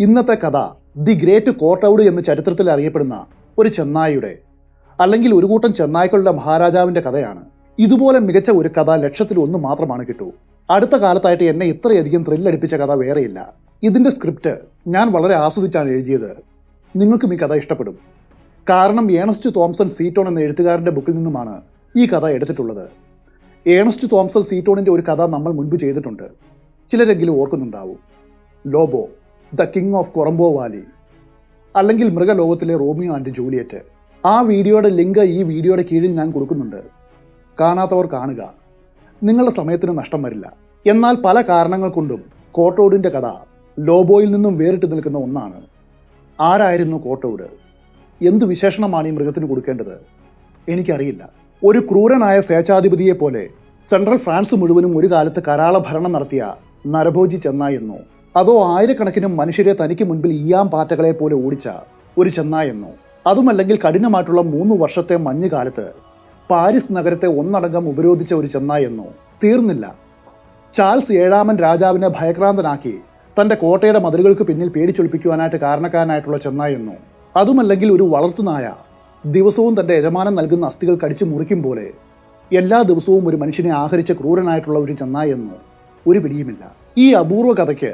ഇന്നത്തെ കഥ the great കോട്ടൗഡ് എന്ന ചരിത്രത്തിൽ അറിയപ്പെടുന്ന ഒരു ചെന്നായിയുടെ അല്ലെങ്കിൽ ഒരു കൂട്ടം ചെന്നായ്ക്കളുടെ മഹാരാജാവിന്റെ കഥയാണ്. ഇതുപോലെ മികച്ച ഒരു കഥ ലക്ഷത്തിൽ ഒന്ന് മാത്രമാണ് കിട്ടൂ. അടുത്ത കാലത്തായിട്ട് എന്നെ ഇത്രയധികം ത്രില്ലടിപ്പിച്ച കഥ വേറെയില്ല. ഇതിന്റെ സ്ക്രിപ്റ്റ് ഞാൻ വളരെ ആസ്വദിച്ചാണ് എഴുതിയത്. നിങ്ങൾക്കും ഈ കഥ ഇഷ്ടപ്പെടും. കാരണം ഏണസ്റ്റ് തോംസൺ സീറ്റോൺ എന്ന എഴുത്തുകാരന്റെ ബുക്കിൽ നിന്നുമാണ് ഈ കഥ എടുത്തിട്ടുള്ളത്. ഏണസ്റ്റ് തോംസൺ സീറ്റോണിന്റെ ഒരു കഥ നമ്മൾ മുൻപ് ചെയ്തിട്ടുണ്ട്. ചിലരെങ്കിലും ഓർക്കുന്നുണ്ടാവും. Lobo. The king of Currumpaw valley അല്ലെങ്കിൽ മൃഗലോകത്തിലെ റോമിയോ ആൻഡ് ജൂലിയറ്റ്. ആ വീഡിയോയുടെ ലിങ്ക് ഈ വീഡിയോയുടെ കീഴിൽ ഞാൻ കൊടുക്കുന്നുണ്ട്. കാണാത്തവർ കാണുക. നിങ്ങളുടെ സമയത്തിന് നഷ്ടം വരില്ല. എന്നാൽ പല കാരണങ്ങൾ കൊണ്ടും കോട്ടോഡിന്റെ കഥ ലോബോയിൽ നിന്നും വേറിട്ട് നിൽക്കുന്ന ഒന്നാണ്. ആരായിരുന്നു കോട്ടോഡ് എന്തു വിശേഷണമാണ് ഈ മൃഗത്തിന് കൊടുക്കേണ്ടത്? എനിക്കറിയില്ല. ഒരു ക്രൂരനായ സ്വേച്ഛാധിപതിയെ പോലെ സെൻട്രൽ ഫ്രാൻസ് മുഴുവനും ഒരു കാലത്ത് കരാള ഭരണം നടത്തിയ നരഭോജി ചെന്നായെന്നോ അതോ ആയിരക്കണക്കിന് മനുഷ്യരെ തനിക്ക് മുൻപിൽ ഈയാം പാറ്റകളെ പോലെ ഓടിച്ച ഒരു ചെന്നായെന്നോ അതുമല്ലെങ്കിൽ കഠിനമായിട്ടുള്ള മൂന്ന് വർഷത്തെ മഞ്ഞുകാലത്ത് പാരീസ് നഗരത്തെ ഒന്നടങ്കം ഉപരോധിച്ച ഒരു ചെന്നായെന്നോ തീർന്നില്ല. ചാൾസ് ഏഴാമൻ രാജാവിനെ ഭയക്രാന്തനാക്കി തന്റെ കോട്ടയുടെ മതിലുകൾക്ക് പിന്നിൽ പേടിച്ചൊളിപ്പിക്കുവാനായിട്ട് കാരണക്കാരനായിട്ടുള്ള ചെന്നായെന്നോ അതുമല്ലെങ്കിൽ ഒരു വളർത്തുനായ ദിവസവും തന്റെ യജമാനൻ നൽകുന്ന അസ്ഥികൾ കടിച്ചു മുറിക്കും പോലെ എല്ലാ ദിവസവും ഒരു മനുഷ്യനെ ആഹരിച്ച ക്രൂരനായിട്ടുള്ള ഒരു ചെന്നായെന്നോ ഒരു പിടിയുമില്ല. ഈ അപൂർവ കഥയ്ക്ക്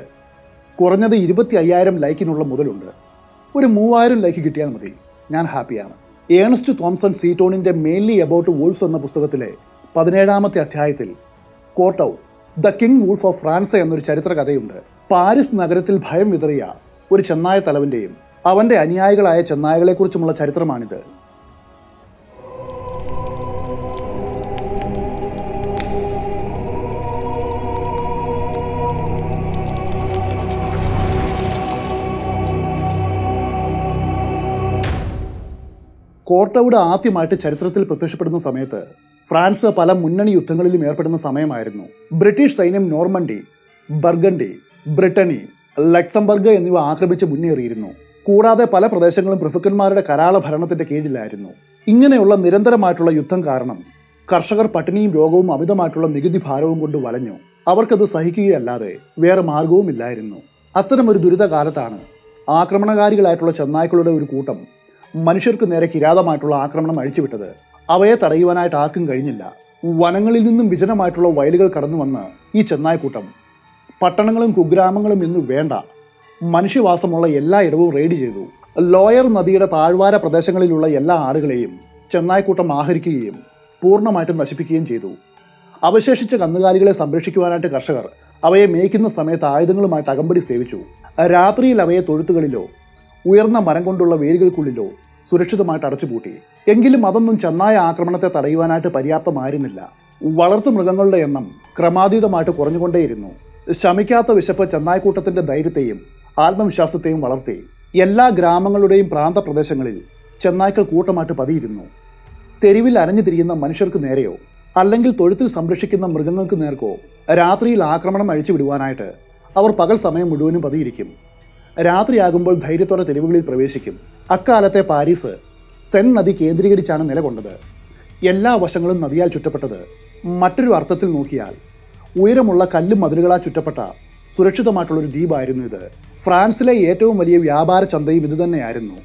കുറഞ്ഞത് ഇരുപത്തി അയ്യായിരം ലൈക്കിനുള്ള മുതലുണ്ട്. ഒരു മൂവായിരം ലൈക്ക് കിട്ടിയാൽ മതി. ഞാൻ ഹാപ്പിയാണ്. ഏണസ്റ്റ് തോംസൺ സീറ്റോണിന്റെ മെയിൻലി അബൌട്ട് വൂൾസ് എന്ന പുസ്തകത്തിലെ പതിനേഴാമത്തെ അധ്യായത്തിൽ Courtaud the king wolf of France എന്നൊരു ചരിത്ര കഥയുണ്ട് പാരീസ് നഗരത്തിൽ ഭയം വിതറിയ ഒരു ചെന്നായ തലവന്റെയും അവന്റെ അനുയായികളായ ചെന്നായകളെക്കുറിച്ചുമുള്ള ചരിത്രമാണിത്. കോർട്ടൌഡ് ആദ്യമായിട്ട് ചരിത്രത്തിൽ പ്രത്യക്ഷപ്പെടുന്ന സമയത്ത് ഫ്രാൻസ് പല മുന്നണി യുദ്ധങ്ങളിലും ഏർപ്പെടുന്ന സമയമായിരുന്നു. ബ്രിട്ടീഷ് സൈന്യം നോർമണ്ടി ബർഗണ്ടി ബ്രിട്ടനി ലക്സംബർഗ് എന്നിവ ആക്രമിച്ച് മുന്നേറിയിരുന്നു. കൂടാതെ പല പ്രദേശങ്ങളും പ്രഭുക്കന്മാരുടെ കരാള ഭരണത്തിന്റെ കീഴിലായിരുന്നു. ഇങ്ങനെയുള്ള നിരന്തരമായിട്ടുള്ള യുദ്ധം കാരണം കർഷകർ പട്ടിണിയും രോഗവും അമിതമായിട്ടുള്ള നികുതി ഭാരവും കൊണ്ട് വലഞ്ഞു. അവർക്കത് സഹിക്കുകയല്ലാതെ വേറെ മാർഗവുമില്ലായിരുന്നു അത്തരമൊരു ദുരിതകാലത്താണ് ആക്രമണകാരികളായിട്ടുള്ള ചെന്നായ്ക്കളുടെ ഒരു കൂട്ടം മനുഷ്യർക്ക് നേരെ കിരാതമായിട്ടുള്ള ആക്രമണം അഴിച്ചുവിട്ടത്. അവയെ തടയുവാനായിട്ട് ആർക്കും കഴിഞ്ഞില്ല. വനങ്ങളിൽ നിന്നും വിജനമായിട്ടുള്ള വയലുകൾ കടന്നു വന്ന് ഈ ചെന്നായ്ക്കൂട്ടം. പട്ടണങ്ങളും കുഗ്രാമങ്ങളും ഇന്ന് വേണ്ട. മനുഷ്യവാസമുള്ള എല്ലാ ഇടവും റെയ്ഡ് ചെയ്തു. ലോയർ നദിയുടെ താഴ്വാര പ്രദേശങ്ങളിലുള്ള എല്ലാ ആടുകളെയും ചെന്നായ്ക്കൂട്ടം ആഹരിക്കുകയും പൂർണമായിട്ടും നശിപ്പിക്കുകയും ചെയ്തു. അവശേഷിച്ച കന്നുകാലികളെ സംരക്ഷിക്കുവാനായിട്ട് കർഷകർ അവയെ മേയ്ക്കുന്ന സമയത്ത് ആയുധങ്ങളുമായിട്ട് അകമ്പടി സേവിച്ചു. രാത്രിയിൽ അവയെ തൊഴുത്തുകളിലോ ഉയർന്ന മരം കൊണ്ടുള്ള വേരുകൾക്കുള്ളിലോ സുരക്ഷിതമായിട്ട് അടച്ചുപൂട്ടി. എങ്കിലും അതൊന്നും ചെന്നായ ആക്രമണത്തെ തടയുവാനായിട്ട് പര്യാപ്തമായിരുന്നില്ല. വളർത്തു മൃഗങ്ങളുടെ എണ്ണം ക്രമാതീതമായിട്ട് കുറഞ്ഞുകൊണ്ടേയിരുന്നു. ശമിക്കാത്ത വിശപ്പ് ചെന്നായ്ക്കൂട്ടത്തിന്റെ ധൈര്യത്തെയും ആത്മവിശ്വാസത്തെയും വളർത്തി എല്ലാ ഗ്രാമങ്ങളുടെയും പ്രാന്തപ്രദേശങ്ങളിൽ ചെന്നായ്ക്കൾ കൂട്ടമായിട്ട് പതിയിരുന്നു. തെരുവിൽ അലഞ്ഞു തിരിയുന്ന മനുഷ്യർക്ക് നേരെയോ അല്ലെങ്കിൽ തൊഴുത്തിൽ സംരക്ഷിക്കുന്ന മൃഗങ്ങൾക്ക് നേർക്കോ രാത്രിയിൽ ആക്രമണം അഴിച്ചു വിടുവാനായിട്ട് അവർ പകൽ സമയം മുഴുവനും പതിയിരിക്കും. രാത്രിയാകുമ്പോൾ ധൈര്യത്തോടെ തെരുവുകളിൽ പ്രവേശിക്കും. അക്കാലത്തെ പാരീസ് സെൻ നദി കേന്ദ്രീകരിച്ചാണ് നിലകൊണ്ടത്. എല്ലാ വശങ്ങളും നദിയാൽ ചുറ്റപ്പെട്ടത്. മറ്റൊരു അർത്ഥത്തിൽ നോക്കിയാൽ ഉയരമുള്ള കല്ലും മതിലുകളാൽ ചുറ്റപ്പെട്ട സുരക്ഷിതമായിട്ടുള്ളൊരു ദ്വീപായിരുന്നു ഇത്. ഫ്രാൻസിലെ ഏറ്റവും വലിയ വ്യാപാര ചന്തയും ഇതുതന്നെയായിരുന്നു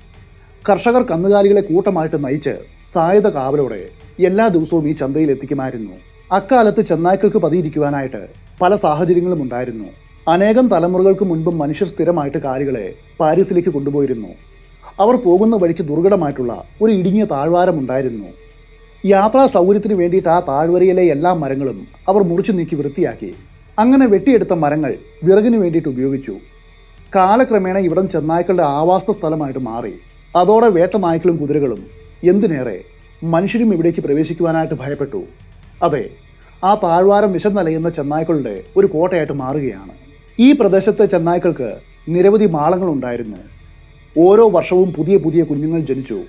കർഷകർ കന്നുകാലികളെ കൂട്ടമായിട്ട് നയിച്ച് സായുധ കാവലോടെ എല്ലാ ദിവസവും ഈ ചന്തയിൽ എത്തിക്കുമായിരുന്നു. അക്കാലത്ത് ചെന്നായ്ക്കൾക്ക് പതിയിരിക്കുവാനായിട്ട് പല സാഹചര്യങ്ങളും ഉണ്ടായിരുന്നു. അനേകം തലമുറകൾക്ക് മുൻപ് മനുഷ്യർ സ്ഥിരമായിട്ട് കാലികളെ പാരീസിലേക്ക് കൊണ്ടുപോയിരുന്നു. അവർ പോകുന്ന വഴിക്ക് ദുർഘടമായിട്ടുള്ള ഒരു ഇടുങ്ങിയ താഴ്വാരമുണ്ടായിരുന്നു. യാത്രാ സൗകര്യത്തിന് വേണ്ടിയിട്ട് ആ താഴ്വരയിലെ എല്ലാ മരങ്ങളും അവർ മുറിച്ചു നീക്കി വൃത്തിയാക്കി. അങ്ങനെ വെട്ടിയെടുത്ത മരങ്ങൾ വിറകിന് വേണ്ടിയിട്ട് ഉപയോഗിച്ചു. കാലക്രമേണ ഇവിടം ചെന്നായ്ക്കളുടെ ആവാസ സ്ഥലമായിട്ട് മാറി. അതോടെ വേട്ട നായ്ക്കളും കുതിരകളും എന്തിനേറെ മനുഷ്യരും ഇവിടേക്ക് പ്രവേശിക്കുവാനായിട്ട് ഭയപ്പെട്ടു. അതെ ആ താഴ്വാരം വിശന്നലയുന്ന ചെന്നായ്ക്കളുടെ ഒരു കോട്ടയായിട്ട് മാറുകയാണ്. ഈ പ്രദേശത്തെ ചെന്നായ്ക്കൾക്ക് നിരവധി മാളങ്ങളുണ്ടായിരുന്നു. ഓരോ വർഷവും പുതിയ പുതിയ കുഞ്ഞുങ്ങൾ ജനിച്ചു.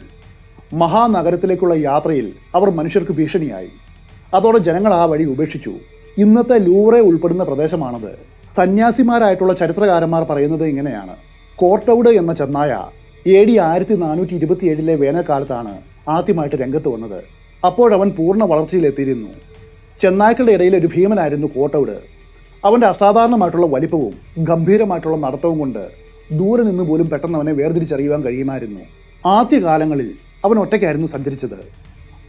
മഹാനഗരത്തിലേക്കുള്ള യാത്രയിൽ അവർ മനുഷ്യർക്ക് ഭീഷണിയായി. അതോടെ ജനങ്ങൾ ആ വഴി ഉപേക്ഷിച്ചു. ഇന്നത്തെ ലൂവറെ ഉൾപ്പെടുന്ന പ്രദേശമാണത്. സന്യാസിമാരായിട്ടുള്ള ചരിത്രകാരന്മാർ പറയുന്നത് ഇങ്ങനെയാണ്. കോർട്ടൌഡ് എന്ന ചെന്നായ എ ഡി ആയിരത്തി നാനൂറ്റി ഇരുപത്തിയേഴിലെ വേനൽക്കാലത്താണ് ആദ്യമായിട്ട് രംഗത്ത് വന്നത്. അപ്പോഴവൻ പൂർണ വളർച്ചയിലെത്തിയിരുന്നു. ചെന്നായ്ക്കളുടെ ഇടയിൽ ഒരു ഭീമനായിരുന്നു കോട്ടൌഡ് അവന്റെ അസാധാരണമായിട്ടുള്ള വലിപ്പവും ഗംഭീരമായിട്ടുള്ള നടത്തവും കൊണ്ട് ദൂരെ നിന്ന് പോലും പെട്ടെന്ന് അവനെ വേർതിരിച്ചറിയുവാൻ കഴിയുമായിരുന്നു. ആദ്യകാലങ്ങളിൽ അവൻ ഒറ്റയ്ക്കായിരുന്നു സഞ്ചരിച്ചത്.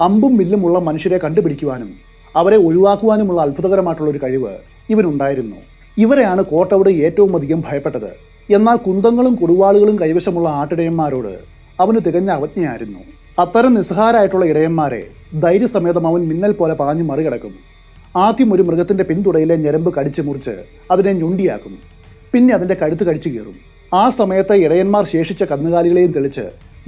അമ്പും വില്ലുമുള്ള മനുഷ്യരെ കണ്ടുപിടിക്കുവാനും അവരെ ഒഴിവാക്കുവാനുമുള്ള അത്ഭുതകരമായിട്ടുള്ള ഒരു കഴിവ് ഇവനുണ്ടായിരുന്നു. ഇവരെയാണ് കോട്ടവിടെ ഏറ്റവും അധികം ഭയപ്പെട്ടത്. എന്നാൽ കുന്തങ്ങളും കൊടുവാളുകളും കൈവശമുള്ള ആട്ടിടയന്മാരോട് അവന് തികഞ്ഞ അവജ്ഞയായിരുന്നു. അത്തരം നിസ്സഹാരായിട്ടുള്ള ഇടയന്മാരെ ധൈര്യസമേതം അവൻ മിന്നൽ പോലെ പാഞ്ഞു മറികടക്കും. ആദ്യം ഒരു മൃഗത്തിന്റെ പിന്തുടയിലെ ഞരമ്പ് കടിച്ചു മുറിച്ച് അതിനെ ഞുണ്ടിയാക്കും. പിന്നെ അതിന്റെ കഴുത്ത് കടിച്ചു കീറും. ആ സമയത്ത് ഇടയന്മാർ ശേഷിച്ച കന്നുകാലികളെയും തെളിച്ച്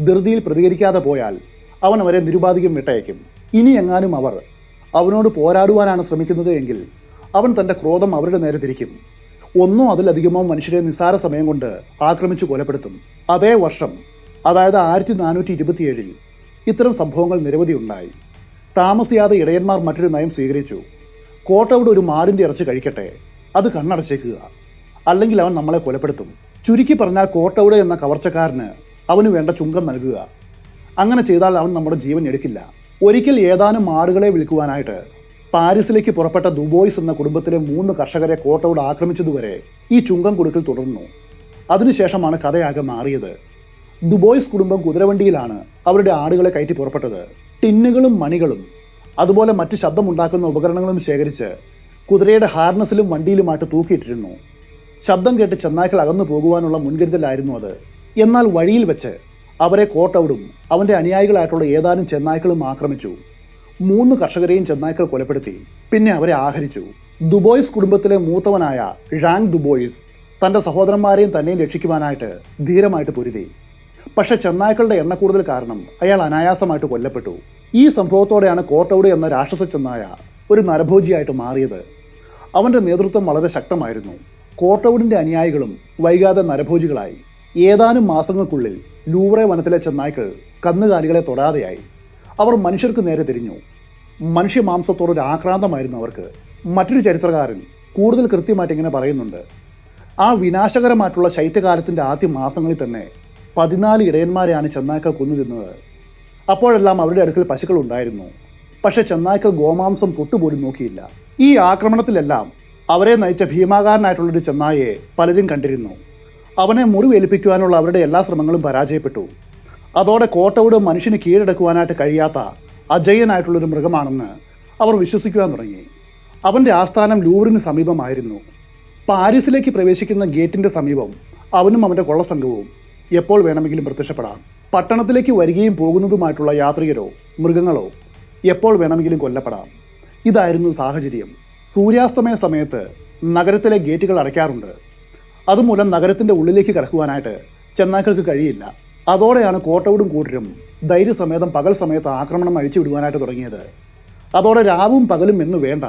ധൃതിയിൽ പ്രതികരിക്കാതെ പോയാൽ അവൻ അവരെ നിരുപാധികം വിട്ടയക്കും. ഇനി എങ്ങാനും അവർ അവനോട് പോരാടുവാനാണ് ശ്രമിക്കുന്നത് എങ്കിൽ അവൻ തന്റെ ക്രോധം അവരുടെ നേരെ തിരിക്കും. ഒന്നോ അതിലധികമോ മനുഷ്യരെ നിസാര സമയം കൊണ്ട് ആക്രമിച്ചു കൊലപ്പെടുത്തും. അതേ വർഷം അതായത് ആയിരത്തി നാനൂറ്റി ഇരുപത്തിയേഴിൽ ഇത്തരം സംഭവങ്ങൾ നിരവധി ഉണ്ടായി. താമസിയാതെ ഇടയന്മാർ മറ്റൊരു നയം സ്വീകരിച്ചു. കോട്ടവിടെ ഒരു മാടിന്റെ ഇറച്ചി കഴിക്കട്ടെ? അത് കണ്ണടച്ചേക്കുക. അല്ലെങ്കിൽ അവൻ നമ്മളെ കൊലപ്പെടുത്തും. ചുരുക്കി പറഞ്ഞാൽ കോട്ടവിടെ എന്ന കവർച്ചക്കാരന് അവന് വേണ്ട ചുങ്കം നൽകുക. അങ്ങനെ ചെയ്താൽ അവൻ നമ്മുടെ ജീവൻ എടുക്കില്ല. ഒരിക്കൽ ഏതാനും മാടുകളെ വിൽക്കുവാനായിട്ട് പാരീസിലേക്ക് പുറപ്പെട്ട ദുബോയ്സ് എന്ന കുടുംബത്തിലെ മൂന്ന് കർഷകരെ കോട്ടയോട് ആക്രമിച്ചതുവരെ ഈ ചുങ്കം കൊടുക്കൽ തുടർന്നു. അതിനുശേഷമാണ് കഥയാകെ മാറിയത്. ദുബോയ്സ് കുടുംബം കുതിരവണ്ടിയിലാണ് അവരുടെ ആടുകളെ കയറ്റി പുറപ്പെട്ടത്. ടിന്നുകളും മണികളും അതുപോലെ മറ്റ് ശബ്ദമുണ്ടാക്കുന്ന ഉപകരണങ്ങളും ശേഖരിച്ച് കുതിരയുടെ ഹാർനസിലും വണ്ടിയിലുമായിട്ട് തൂക്കിയിട്ടിരുന്നു. ശബ്ദം കേട്ട് ചെന്നായ്ക്കൾ അകന്നു പോകുവാനുള്ള മുൻകരുതലായിരുന്നു അത്. എന്നാൽ വഴിയിൽ വെച്ച് അവരെ കോട്ടൗടും അവന്റെ അനുയായികളായിട്ടുള്ള ഏതാനും ചെന്നായ്ക്കളും ആക്രമിച്ചു. മൂന്ന് കർഷകരെയും ചെന്നായ്ക്കൾ കൊലപ്പെടുത്തി. പിന്നെ അവരെ ആഹരിച്ചു. ദുബോയ്സ് കുടുംബത്തിലെ മൂത്തവനായ ഴാങ് ദുബോയ്സ് തന്റെ സഹോദരന്മാരെയും തന്നെയും രക്ഷിക്കുവാനായിട്ട് ധീരമായിട്ട് പൊരുതി. പക്ഷേ ചെന്നായ്ക്കളുടെ എണ്ണക്കൂടുതൽ കാരണം അയാൾ അനായാസമായിട്ട് കൊല്ലപ്പെട്ടു. ഈ സംഭവത്തോടെയാണ് കോട്ടൗഡ് എന്ന രാക്ഷസ ഒരു നരഭോജിയായിട്ട് മാറിയത്. അവന്റെ നേതൃത്വം വളരെ ശക്തമായിരുന്നു. കോട്ടൗഡിന്റെ അനുയായികളും വൈകാതെ നരഭോജികളായി. ഏതാനും മാസങ്ങൾക്കുള്ളിൽ ലൂവറെ വനത്തിലെ ചെന്നായ്ക്കൾ കന്നുകാലികളെ തൊടാതെയായി. അവർ മനുഷ്യർക്ക് നേരെ തിരിഞ്ഞു. മനുഷ്യമാംസത്തോടൊരു ആക്രാന്തമായിരുന്നു അവർക്ക്. മറ്റൊരു ചരിത്രകാരൻ കൂടുതൽ കൃത്യമായിട്ട് ഇങ്ങനെ പറയുന്നുണ്ട്. ആ വിനാശകരമായിട്ടുള്ള ശൈത്യകാലത്തിന്റെ ആദ്യ മാസങ്ങളിൽ തന്നെ പതിനാല് ഇടയന്മാരെയാണ് ചെന്നായ്ക്കൾ കൊന്നു തിന്നത്. അപ്പോഴെല്ലാം അവരുടെ അടുക്കൽ പശുക്കൾ ഉണ്ടായിരുന്നു പക്ഷേ ചെന്നായ്ക്കൾ ഗോമാംസം തൊട്ടുപോലും നോക്കിയില്ല. ഈ ആക്രമണത്തിലെല്ലാം അവരെ നയിച്ച ഭീമാകാരനായിട്ടുള്ളൊരു ചെന്നായെ പലരും കണ്ടിരുന്നു. അവനെ മുറിവേൽപ്പിക്കുവാനുള്ള അവരുടെ എല്ലാ ശ്രമങ്ങളും പരാജയപ്പെട്ടു. അതോടെ കോട്ടവിട് മനുഷ്യന് കീഴടക്കുവാനായിട്ട് കഴിയാത്ത അജയ്യനായിട്ടുള്ളൊരു മൃഗമാണെന്ന് അവർ വിശ്വസിക്കുവാൻ തുടങ്ങി. അവന്റെ ആസ്ഥാനം ലൂവറിന് സമീപമായിരുന്നു. പാരീസിലേക്ക് പ്രവേശിക്കുന്ന ഗേറ്റിന്റെ സമീപം അവനും അവന്റെ കൊള്ളസംഘവും എപ്പോൾ വേണമെങ്കിലും പ്രത്യക്ഷപ്പെടാം. പട്ടണത്തിലേക്ക് വരികയും പോകുന്നതുമായിട്ടുള്ള യാത്രികരോ മൃഗങ്ങളോ എപ്പോൾ വേണമെങ്കിലും കൊല്ലപ്പെടാം. ഇതായിരുന്നു സാഹചര്യം. സൂര്യാസ്തമയ സമയത്ത് നഗരത്തിലെ ഗേറ്റുകൾ അടയ്ക്കാറുണ്ട്. അതുമൂലം നഗരത്തിന്റെ ഉള്ളിലേക്ക് കടക്കുവാനായിട്ട് ചെന്നാക്കൾക്ക് കഴിയില്ല. അതോടെയാണ് കോട്ടവിടും കൂട്ടരും ധൈര്യസമേതം പകൽ സമയത്ത് ആക്രമണം അഴിച്ചു വിടുവാനായിട്ട് തുടങ്ങിയത്. അതോടെ രാവും പകലും എന്ന് വേണ്ട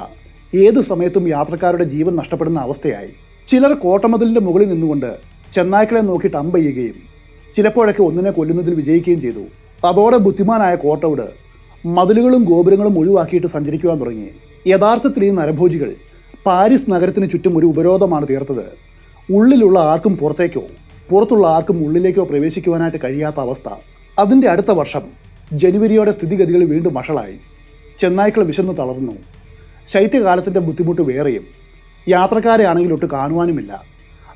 ഏത് സമയത്തും യാത്രക്കാരുടെ ജീവൻ നഷ്ടപ്പെടുന്ന അവസ്ഥയായി. ചിലർ കോട്ടമതിലിന്റെ മുകളിൽ നിന്നുകൊണ്ട് ചെന്നായ്ക്കളെ നോക്കിയിട്ട് അമ്പെയ്യുകയും ചിലപ്പോഴൊക്കെ ഒന്നിനെ കൊല്ലുന്നതിൽ വിജയിക്കുകയും ചെയ്തു. അതോടെ ബുദ്ധിമാനായ കോട്ടവിട് മതിലുകളും ഗോപുരങ്ങളും ഒഴിവാക്കിയിട്ട് സഞ്ചരിക്കുവാൻ തുടങ്ങി. യഥാർത്ഥത്തിൽ ഈ നരഭോജികൾ പാരീസ് നഗരത്തിന് ചുറ്റും ഒരു ഉപരോധമാണ് തീർത്തത്. ഉള്ളിലുള്ള ആർക്കും പുറത്തേക്കോ പുറത്തുള്ള ആർക്കും ഉള്ളിലേക്കോ പ്രവേശിക്കുവാനായിട്ട് കഴിയാത്ത അവസ്ഥ. അതിന്റെ അടുത്ത വർഷം ജനുവരിയോടെ സ്ഥിതിഗതികൾ വീണ്ടും വഷളായി. ചെന്നായ്ക്കൾ വിശന്ന് തളർന്നു. ശൈത്യകാലത്തിന്റെ ബുദ്ധിമുട്ട് വേറെയും. യാത്രക്കാരെ ആണെങ്കിൽ ഒട്ട് കാണുവാനുമില്ല.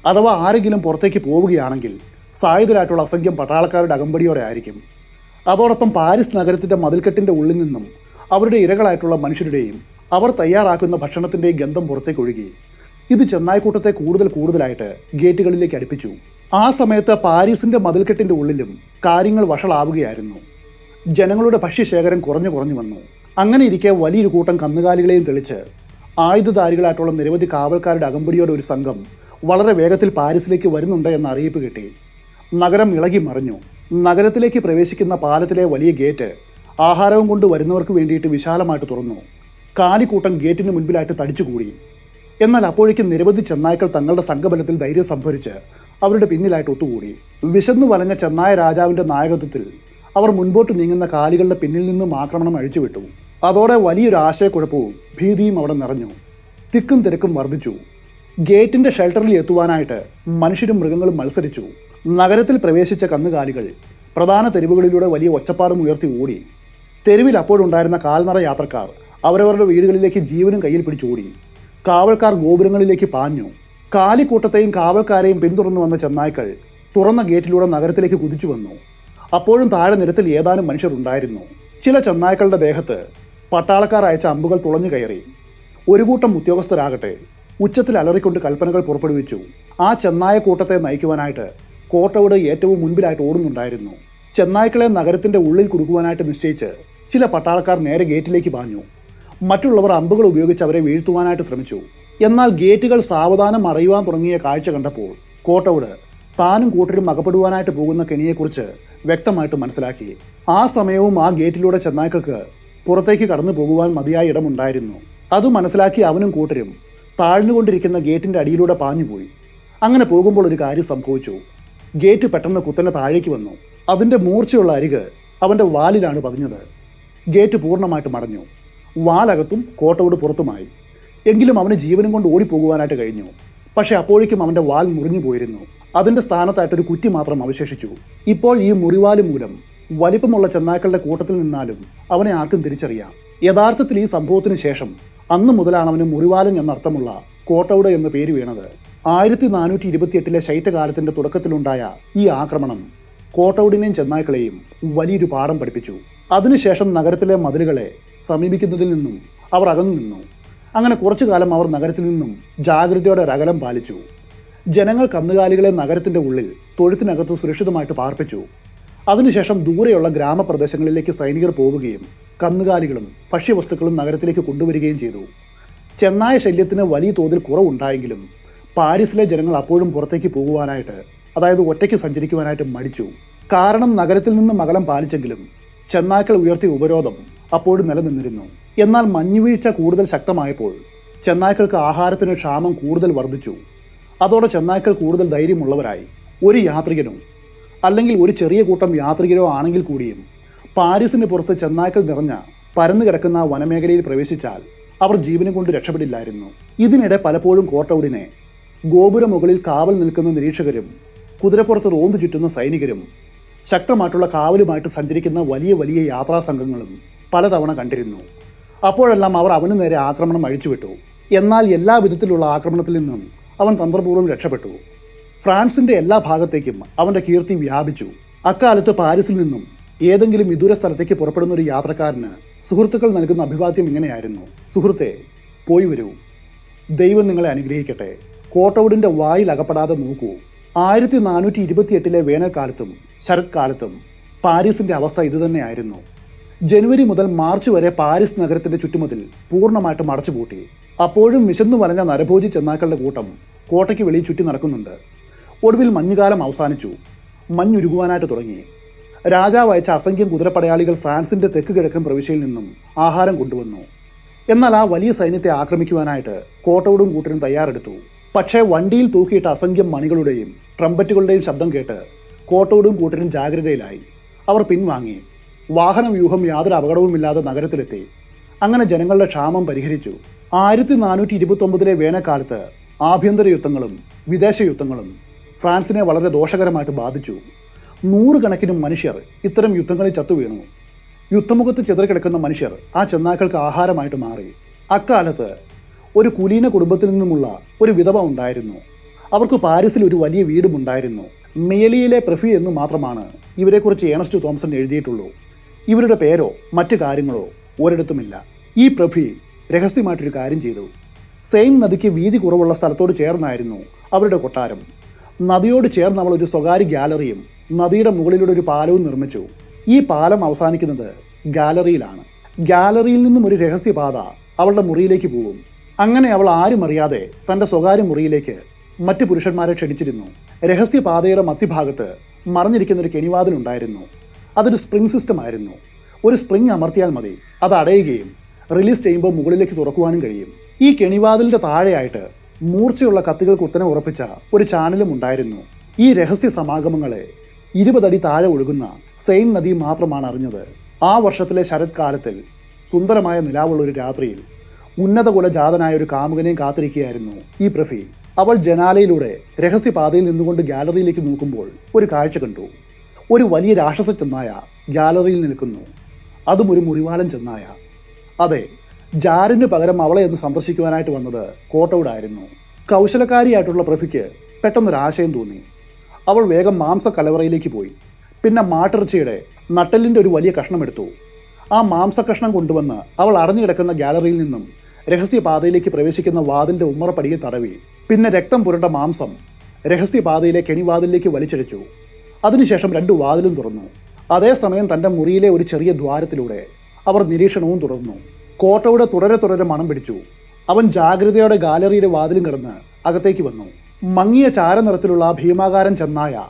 അഥവാ ആരെങ്കിലും പുറത്തേക്ക് പോവുകയാണെങ്കിൽ സായുധരായിട്ടുള്ള അസംഖ്യം പട്ടാളക്കാരുടെ അകമ്പടിയോടെ ആയിരിക്കും. അതോടൊപ്പം പാരീസ് നഗരത്തിന്റെ മതിൽക്കെട്ടിന്റെ ഉള്ളിൽ നിന്നും അവരുടെ ഇരകളായിട്ടുള്ള മനുഷ്യരുടെയും അവർ തയ്യാറാക്കുന്ന ഭക്ഷണത്തിന്റെയും ഗന്ധം പുറത്തേക്ക് ഒഴുകി. ഇത് ചെന്നായ്ക്കൂട്ടത്തെ കൂടുതൽ കൂടുതലായിട്ട് ഗേറ്റുകളിലേക്ക് അടുപ്പിച്ചു. ആ സമയത്ത് പാരീസിന്റെ മതിൽക്കെട്ടിന്റെ ഉള്ളിലും കാര്യങ്ങൾ വഷളാവുകയായിരുന്നു. ജനങ്ങളുടെ ഭക്ഷ്യശേഖരം കുറഞ്ഞു കുറഞ്ഞു വന്നു. അങ്ങനെ ഇരിക്കെ വലിയൊരു കൂട്ടം കന്നുകാലികളെയും തെളിച്ച് ആയുധധാരികളായിട്ടുള്ള നിരവധി കാവൽക്കാരുടെ അകമ്പടിയോടെ ഒരു സംഘം വളരെ വേഗത്തിൽ പാരീസിലേക്ക് വരുന്നുണ്ട് എന്ന അറിയിപ്പ് കിട്ടി. നഗരം ഇളകി മറിഞ്ഞു. നഗരത്തിലേക്ക് പ്രവേശിക്കുന്ന പാലത്തിലെ വലിയ ഗേറ്റ് ആഹാരവും കൊണ്ട് വരുന്നവർക്ക് വേണ്ടിയിട്ട് വിശാലമായിട്ട് തുറന്നു. കാലിക്കൂട്ടം ഗേറ്റിന് മുൻപിലായിട്ട് തടിച്ചുകൂടി. എന്നാൽ അപ്പോഴേക്കും നിരവധി ചെന്നായ്ക്കൾ തങ്ങളുടെ സംഘബലത്തിൽ ധൈര്യം സംഭരിച്ച് അവരുടെ പിന്നിലായിട്ട് ഒത്തുകൂടി. വിശന്നു വലഞ്ഞ ചെന്നായ രാജാവിന്റെ നായകത്വത്തിൽ അവർ മുൻപോട്ട് നീങ്ങുന്ന കാലികളുടെ പിന്നിൽ നിന്നും ആക്രമണം അഴിച്ചുവിട്ടു. അതോടെ വലിയൊരു ആശയക്കുഴപ്പവും ഭീതിയും അവിടെ നിറഞ്ഞു. തിക്കും തിരക്കും വർദ്ധിച്ചു. ഗേറ്റിന്റെ ഷെൽട്ടറിൽ എത്തുവാനായിട്ട് മനുഷ്യരും മൃഗങ്ങളും മത്സരിച്ചു. നഗരത്തിൽ പ്രവേശിച്ച കന്നുകാലികൾ പ്രധാന തെരുവുകളിലൂടെ വലിയ ഒച്ചപ്പാടും ഉയർത്തി ഓടി. തെരുവിൽ അപ്പോഴുണ്ടായിരുന്ന കാൽനട യാത്രക്കാർ അവരവരുടെ വീടുകളിലേക്ക് ജീവനും കയ്യിൽ പിടിച്ചോടി കാവൽക്കാർ ഗോപുരങ്ങളിലേക്ക് പാഞ്ഞു. കാലിക്കൂട്ടത്തെയും കാവൽക്കാരെയും പിന്തുടർന്നു വന്ന ചെന്നായ്ക്കൾ തുറന്ന ഗേറ്റിലൂടെ നഗരത്തിലേക്ക് കുതിച്ചു വന്നു. അപ്പോഴും താഴെ നിരത്തിൽ ഏതാനും മനുഷ്യർ ഉണ്ടായിരുന്നു. ചില ചെന്നായ്ക്കളുടെ ദേഹത്ത് പട്ടാളക്കാർ അയച്ച അമ്പുകൾ തുളഞ്ഞു കയറി. ഒരു കൂട്ടം ഉദ്യോഗസ്ഥരാകട്ടെ ഉച്ചത്തിൽ അലറിക്കൊണ്ട് കൽപ്പനകൾ പുറപ്പെടുവിച്ചു. ആ ചെന്നായ കൂട്ടത്തെ നയിക്കുവാനായിട്ട് കോട്ടയോട് ഏറ്റവും മുൻപിലായിട്ട് ഓടുന്നുണ്ടായിരുന്നു. ചെന്നായ്ക്കളെ നഗരത്തിന്റെ ഉള്ളിൽ കുടുക്കുവാനായിട്ട് നിശ്ചയിച്ച് ചില പട്ടാളക്കാർ നേരെ ഗേറ്റിലേക്ക് പാഞ്ഞു. മറ്റുള്ളവർ അമ്പുകൾ ഉപയോഗിച്ച് അവരെ വീഴ്ത്തുവാനായിട്ട് ശ്രമിച്ചു. എന്നാൽ ഗേറ്റുകൾ സാവധാനം അടയുവാൻ തുടങ്ങിയ കാഴ്ച കണ്ടപ്പോൾ കോട്ടവട് താനും കൂട്ടരും അകപ്പെടുവാനായിട്ട് പോകുന്ന കെണിയെക്കുറിച്ച് വ്യക്തമായിട്ട് മനസ്സിലാക്കി. ആ സമയവും ആ ഗേറ്റിലൂടെ ചെന്നായ്ക്കൾക്ക് പുറത്തേക്ക് കടന്നു പോകുവാൻ മതിയായ ഇടമുണ്ടായിരുന്നു. അത് മനസ്സിലാക്കി അവനും കൂട്ടരും താഴ്ന്നുകൊണ്ടിരിക്കുന്ന ഗേറ്റിന്റെ അടിയിലൂടെ പാഞ്ഞുപോയി. അങ്ങനെ പോകുമ്പോൾ ഒരു കാര്യം സംഭവിച്ചു. ഗേറ്റ് പെട്ടെന്ന് കുത്തനെ താഴേക്ക് വന്നു. അതിന്റെ മൂർച്ചയുള്ള അരിക് അവന്റെ വാലിലാണ് പതിഞ്ഞത്. ഗേറ്റ് പൂർണമായിട്ട് മടഞ്ഞു. വാലകത്തും കോട്ടയോട് പുറത്തുമായി. എങ്കിലും അവന് ജീവനും കൊണ്ട് ഓടിപ്പോകുവാനായിട്ട് കഴിഞ്ഞു. പക്ഷേ അപ്പോഴേക്കും അവന്റെ വാൽ മുറിഞ്ഞു പോയിരുന്നു. അതിന്റെ സ്ഥാനത്തായിട്ട് ഒരു കുറ്റി മാത്രം അവശേഷിച്ചു. ഇപ്പോൾ ഈ മുറിവാൽ മൂലം വലിപ്പമുള്ള ചെന്നാക്കളുടെ കൂട്ടത്തിൽ നിന്നാലും അവനെ ആർക്കും തിരിച്ചറിയാം. യഥാർത്ഥത്തിൽ ഈ സംഭവത്തിന് ശേഷം അന്നു മുതലാണ് അവന് മുറിവാലൻ എന്നർത്ഥമുള്ള കോട്ടൗട് എന്ന പേര് വീണത്. ആയിരത്തി നാനൂറ്റി ഇരുപത്തിയെട്ടിലെ ശൈത്യകാലത്തിന്റെ തുടക്കത്തിലുണ്ടായ ഈ ആക്രമണം കോട്ടൗഡിനെയും ചെന്നായ്ക്കളെയും വലിയൊരു പാഠം പഠിപ്പിച്ചു. അതിനുശേഷം നഗരത്തിലെ മതിലുകളെ സമീപിക്കുന്നതിൽ നിന്നും അവർ അകന്നു നിന്നു. അങ്ങനെ കുറച്ചു കാലം അവർ നഗരത്തിൽ നിന്നും ജാഗ്രതയോടെ അകലം പാലിച്ചു. ജനങ്ങൾ കന്നുകാലികളെ നഗരത്തിന്റെ ഉള്ളിൽ തൊഴുത്തിനകത്ത് സുരക്ഷിതമായിട്ട് പാർപ്പിച്ചു. അതിനുശേഷം ദൂരെയുള്ള ഗ്രാമപ്രദേശങ്ങളിലേക്ക് സൈനികർ പോവുകയും കന്നുകാലികളും ഭക്ഷ്യവസ്തുക്കളും നഗരത്തിലേക്ക് കൊണ്ടുവരികയും ചെയ്തു. ചെന്നായ ശല്യത്തിന് വലിയ തോതിൽ കുറവുണ്ടായെങ്കിലും പാരീസിലെ ജനങ്ങൾ അപ്പോഴും പുറത്തേക്ക് പോകുവാനായിട്ട് അതായത് ഒറ്റയ്ക്ക് സഞ്ചരിക്കുവാനായിട്ട് മടിച്ചു. കാരണം നഗരത്തിൽ നിന്ന് അകലം പാലിച്ചെങ്കിലും ചെന്നാക്കൾ ഉയർത്തിയ ഉപരോധം അപ്പോഴും നിലനിന്നിരുന്നു. എന്നാൽ മഞ്ഞുവീഴ്ച കൂടുതൽ ശക്തമായപ്പോൾ ചെന്നായ്ക്കൾക്ക് ആഹാരത്തിന് ക്ഷാമം കൂടുതൽ വർദ്ധിച്ചു. അതോടെ ചെന്നായ്ക്കൾ കൂടുതൽ ധൈര്യമുള്ളവരായി. ഒരു യാത്രികനും അല്ലെങ്കിൽ ഒരു ചെറിയ കൂട്ടം യാത്രികരോ ആണെങ്കിൽ കൂടിയും പാരീസിന് പുറത്ത് ചെന്നായ്ക്കൾ നിറഞ്ഞ പരന്നു കിടക്കുന്ന വനമേഖലയിൽ പ്രവേശിച്ചാൽ അവർ ജീവനും കൊണ്ട് രക്ഷപ്പെടില്ലായിരുന്നു. ഇതിനിടെ പലപ്പോഴും കോട്ടൌടിനെ ഗോപുര മുകളിൽ കാവൽ നിൽക്കുന്ന നിരീക്ഷകരും കുതിരപ്പുറത്ത് റോന്തു ചുറ്റുന്ന സൈനികരും ശക്തമായിട്ടുള്ള കാവലുമായിട്ട് സഞ്ചരിക്കുന്ന വലിയ വലിയ യാത്രാ സംഘങ്ങളും പലതവണ കണ്ടിരുന്നു. അപ്പോഴെല്ലാം അവർ അവന് നേരെ ആക്രമണം അഴിച്ചുവിട്ടു. എന്നാൽ എല്ലാ വിധത്തിലുള്ള ആക്രമണത്തിൽ നിന്നും അവൻ തന്ത്രപൂർവം രക്ഷപ്പെട്ടു. ഫ്രാൻസിന്റെ എല്ലാ ഭാഗത്തേക്കും അവന്റെ കീർത്തി വ്യാപിച്ചു. അക്കാലത്ത് പാരീസിൽ നിന്നും ഏതെങ്കിലും വിദൂര സ്ഥലത്തേക്ക് പുറപ്പെടുന്ന ഒരു യാത്രക്കാരന് സുഹൃത്തുക്കൾ നൽകുന്ന അഭിവാദ്യം ഇങ്ങനെയായിരുന്നു. സുഹൃത്തെ പോയി വരൂ. ദൈവം നിങ്ങളെ അനുഗ്രഹിക്കട്ടെ. കോട്ടൗടിന്റെ വായിൽ അകപ്പെടാതെ നോക്കൂ. ആയിരത്തി നാനൂറ്റി ഇരുപത്തിയെട്ടിലെ വേനൽക്കാലത്തും ശരത്കാലത്തും പാരീസിന്റെ അവസ്ഥ ഇതുതന്നെയായിരുന്നു. ജനുവരി മുതൽ മാർച്ച് വരെ പാരീസ് നഗരത്തിന്റെ ചുറ്റുമതിൽ പൂർണമായിട്ടും അടച്ചുപൂട്ടി. അപ്പോഴും വിശന്നു വലഞ്ഞ നരഭോജി ചെന്നാക്കളുടെ കൂട്ടം കോട്ടയ്ക്ക് വെളിയിൽ ചുറ്റി നടക്കുന്നുണ്ട്. ഒടുവിൽ മഞ്ഞുകാലം അവസാനിച്ചു. മഞ്ഞുരുകുവാനായിട്ട് തുടങ്ങി. രാജാവ് അയച്ച അസംഖ്യം കുതിരപ്പടയാളികൾ ഫ്രാൻസിന്റെ തെക്ക് കിഴക്കൻ പ്രവിശ്യയിൽ നിന്നും ആഹാരം കൊണ്ടുവന്നു. എന്നാൽ ആ വലിയ സൈന്യത്തെ ആക്രമിക്കുവാനായിട്ട് കോട്ടയോടും കൂട്ടരും തയ്യാറെടുത്തു. പക്ഷേ വണ്ടിയിൽ തൂക്കിയിട്ട അസംഖ്യം മണികളുടെയും ട്രംപറ്റുകളുടെയും ശബ്ദം കേട്ട് കോട്ടോടും കൂട്ടരും ജാഗ്രതയിലായി. അവർ പിൻവാങ്ങി. വാഹന വ്യൂഹം യാതൊരു അപകടവുമില്ലാതെ നഗരത്തിലെത്തി. അങ്ങനെ ജനങ്ങളുടെ ക്ഷാമം പരിഹരിച്ചു. ആയിരത്തി നാനൂറ്റി ഇരുപത്തൊമ്പതിലെ വേനൽക്കാലത്ത് ആഭ്യന്തര യുദ്ധങ്ങളും വിദേശ യുദ്ധങ്ങളും ഫ്രാൻസിനെ വളരെ ദോഷകരമായിട്ട് ബാധിച്ചു. നൂറുകണക്കിന് മനുഷ്യർ ഇത്തരം യുദ്ധങ്ങളിൽ ചത്തുവീണു യുദ്ധമുഖത്ത് ചിതറിക്കിടക്കുന്ന മനുഷ്യർ ആ ചെന്നാക്കൾക്ക് ആഹാരമായിട്ട് മാറി. അക്കാലത്ത് ഒരു കുലീന കുടുംബത്തിൽ നിന്നുമുള്ള ഒരു വിധവ ഉണ്ടായിരുന്നു. അവർക്ക് പാരീസിൽ ഒരു വലിയ വീടുമുണ്ടായിരുന്നു. മേലിയിലെ പ്രഫി എന്ന് മാത്രമാണ് ഇവരെക്കുറിച്ച് ഏണസ്റ്റ് തോംസൺ എഴുതിയിട്ടുള്ളൂ. ഇവരുടെ പേരോ മറ്റു കാര്യങ്ങളോ ഒരിടത്തുമില്ല. ഈ പ്രഭി രഹസ്യമായിട്ടൊരു കാര്യം ചെയ്തു. സെയിൻ നദിക്ക് വീതി കുറവുള്ള സ്ഥലത്തോട് ചേർന്നായിരുന്നു അവരുടെ കൊട്ടാരം. നദിയോട് ചേർന്ന് അവൾ ഒരു സ്വകാര്യ ഗാലറിയും നദിയുടെ മുകളിലൂടെ ഒരു പാലവും നിർമ്മിച്ചു. ഈ പാലം അവസാനിക്കുന്നത് ഗാലറിയിലാണ്. ഗാലറിയിൽ നിന്നും ഒരു രഹസ്യപാത അവളുടെ മുറിയിലേക്ക് പോകും. അങ്ങനെ അവൾ ആരും അറിയാതെ തന്റെ സ്വകാര്യ മുറിയിലേക്ക് മറ്റു പുരുഷന്മാരെ ക്ഷണിച്ചിരുന്നു. രഹസ്യപാതയുടെ മധ്യഭാഗത്ത് മറഞ്ഞിരിക്കുന്ന ഒരു കെണിവാതിലുണ്ടായിരുന്നു. അതൊരു സ്പ്രിംഗ് സിസ്റ്റം ആയിരുന്നു. ഒരു സ്പ്രിംഗ് അമർത്തിയാൽ മതി. അത് അടയുകയും റിലീസ് ചെയ്യുമ്പോൾ മുകളിലേക്ക് തുറക്കുവാനും കഴിയും. ഈ കെണിവാതിലിന്റെ താഴെയായിട്ട് മൂർച്ചയുള്ള കത്തുകൾ കുത്തനെ ഉറപ്പിച്ച ഒരു ചാനലും ഉണ്ടായിരുന്നു. ഈ രഹസ്യ സമാഗമങ്ങളെ ഇരുപതടി താഴെ ഒഴുകുന്ന സെയിൻ നദി മാത്രമാണ് അറിഞ്ഞത്. ആ വർഷത്തിലെ ശരത്കാലത്തിൽ സുന്ദരമായ നിലാവുള്ള ഒരു രാത്രിയിൽ ഉന്നത കുലജാതനായ ഒരു കാമുകനെയും കാത്തിരിക്കുകയായിരുന്നു ഈ പ്രഫി അവൾ ജനാലയിലൂടെ രഹസ്യപാതയിൽ നിന്നുകൊണ്ട് ഗാലറിയിലേക്ക് നോക്കുമ്പോൾ ഒരു കാഴ്ച കണ്ടു. ഒരു വലിയ രാക്ഷസ ചെന്നായ ഗാലറിയിൽ നിൽക്കുന്നു. അതും ഒരു മുറിവാലൻ ചെന്നായ. അതെ ജാരിന് പകരം അവളെ ഒന്ന് സന്ദർശിക്കുവാനായിട്ട് വന്നത് കോട്ടവിടായിരുന്നു കൗശലക്കാരിയായിട്ടുള്ള പ്രഫിക്ക് പെട്ടെന്നൊരു ആശയം തോന്നി. അവൾ വേഗം മാംസ കലവറയിലേക്ക് പോയി. പിന്നെ മാട്ടിറച്ചിയുടെ നട്ടലിന്റെ ഒരു വലിയ കഷ്ണം എടുത്തു. ആ മാംസ കഷ്ണം കൊണ്ടുവന്ന് അവൾ അടഞ്ഞു കിടക്കുന്ന ഗാലറിയിൽ നിന്നും രഹസ്യപാതയിലേക്ക് പ്രവേശിക്കുന്ന വാതിലിന്റെ ഉമ്മറപ്പടിയെ തടവി. പിന്നെ രക്തം പുരണ്ട മാംസം രഹസ്യപാതയിലെ കെണിവാതിലിലേക്ക് വലിച്ചഴിച്ചു അതിനുശേഷം രണ്ട് വാതിലും തുറന്നു. അതേസമയം തന്റെ മുറിയിലെ ഒരു ചെറിയ ദ്വാരത്തിലൂടെ അവർ നിരീക്ഷണവും തുടർന്നു. കോട്ടയുടെ തുടരെ തുടരെ മണം പിടിച്ചു. അവൻ ജാഗ്രതയോടെ ഗാലറിയുടെ വാതിലും കടന്ന് അകത്തേക്ക് വന്നു. മങ്ങിയ ചാരനിറത്തിലുള്ള ഭീമാകാരൻ ചെന്നായ.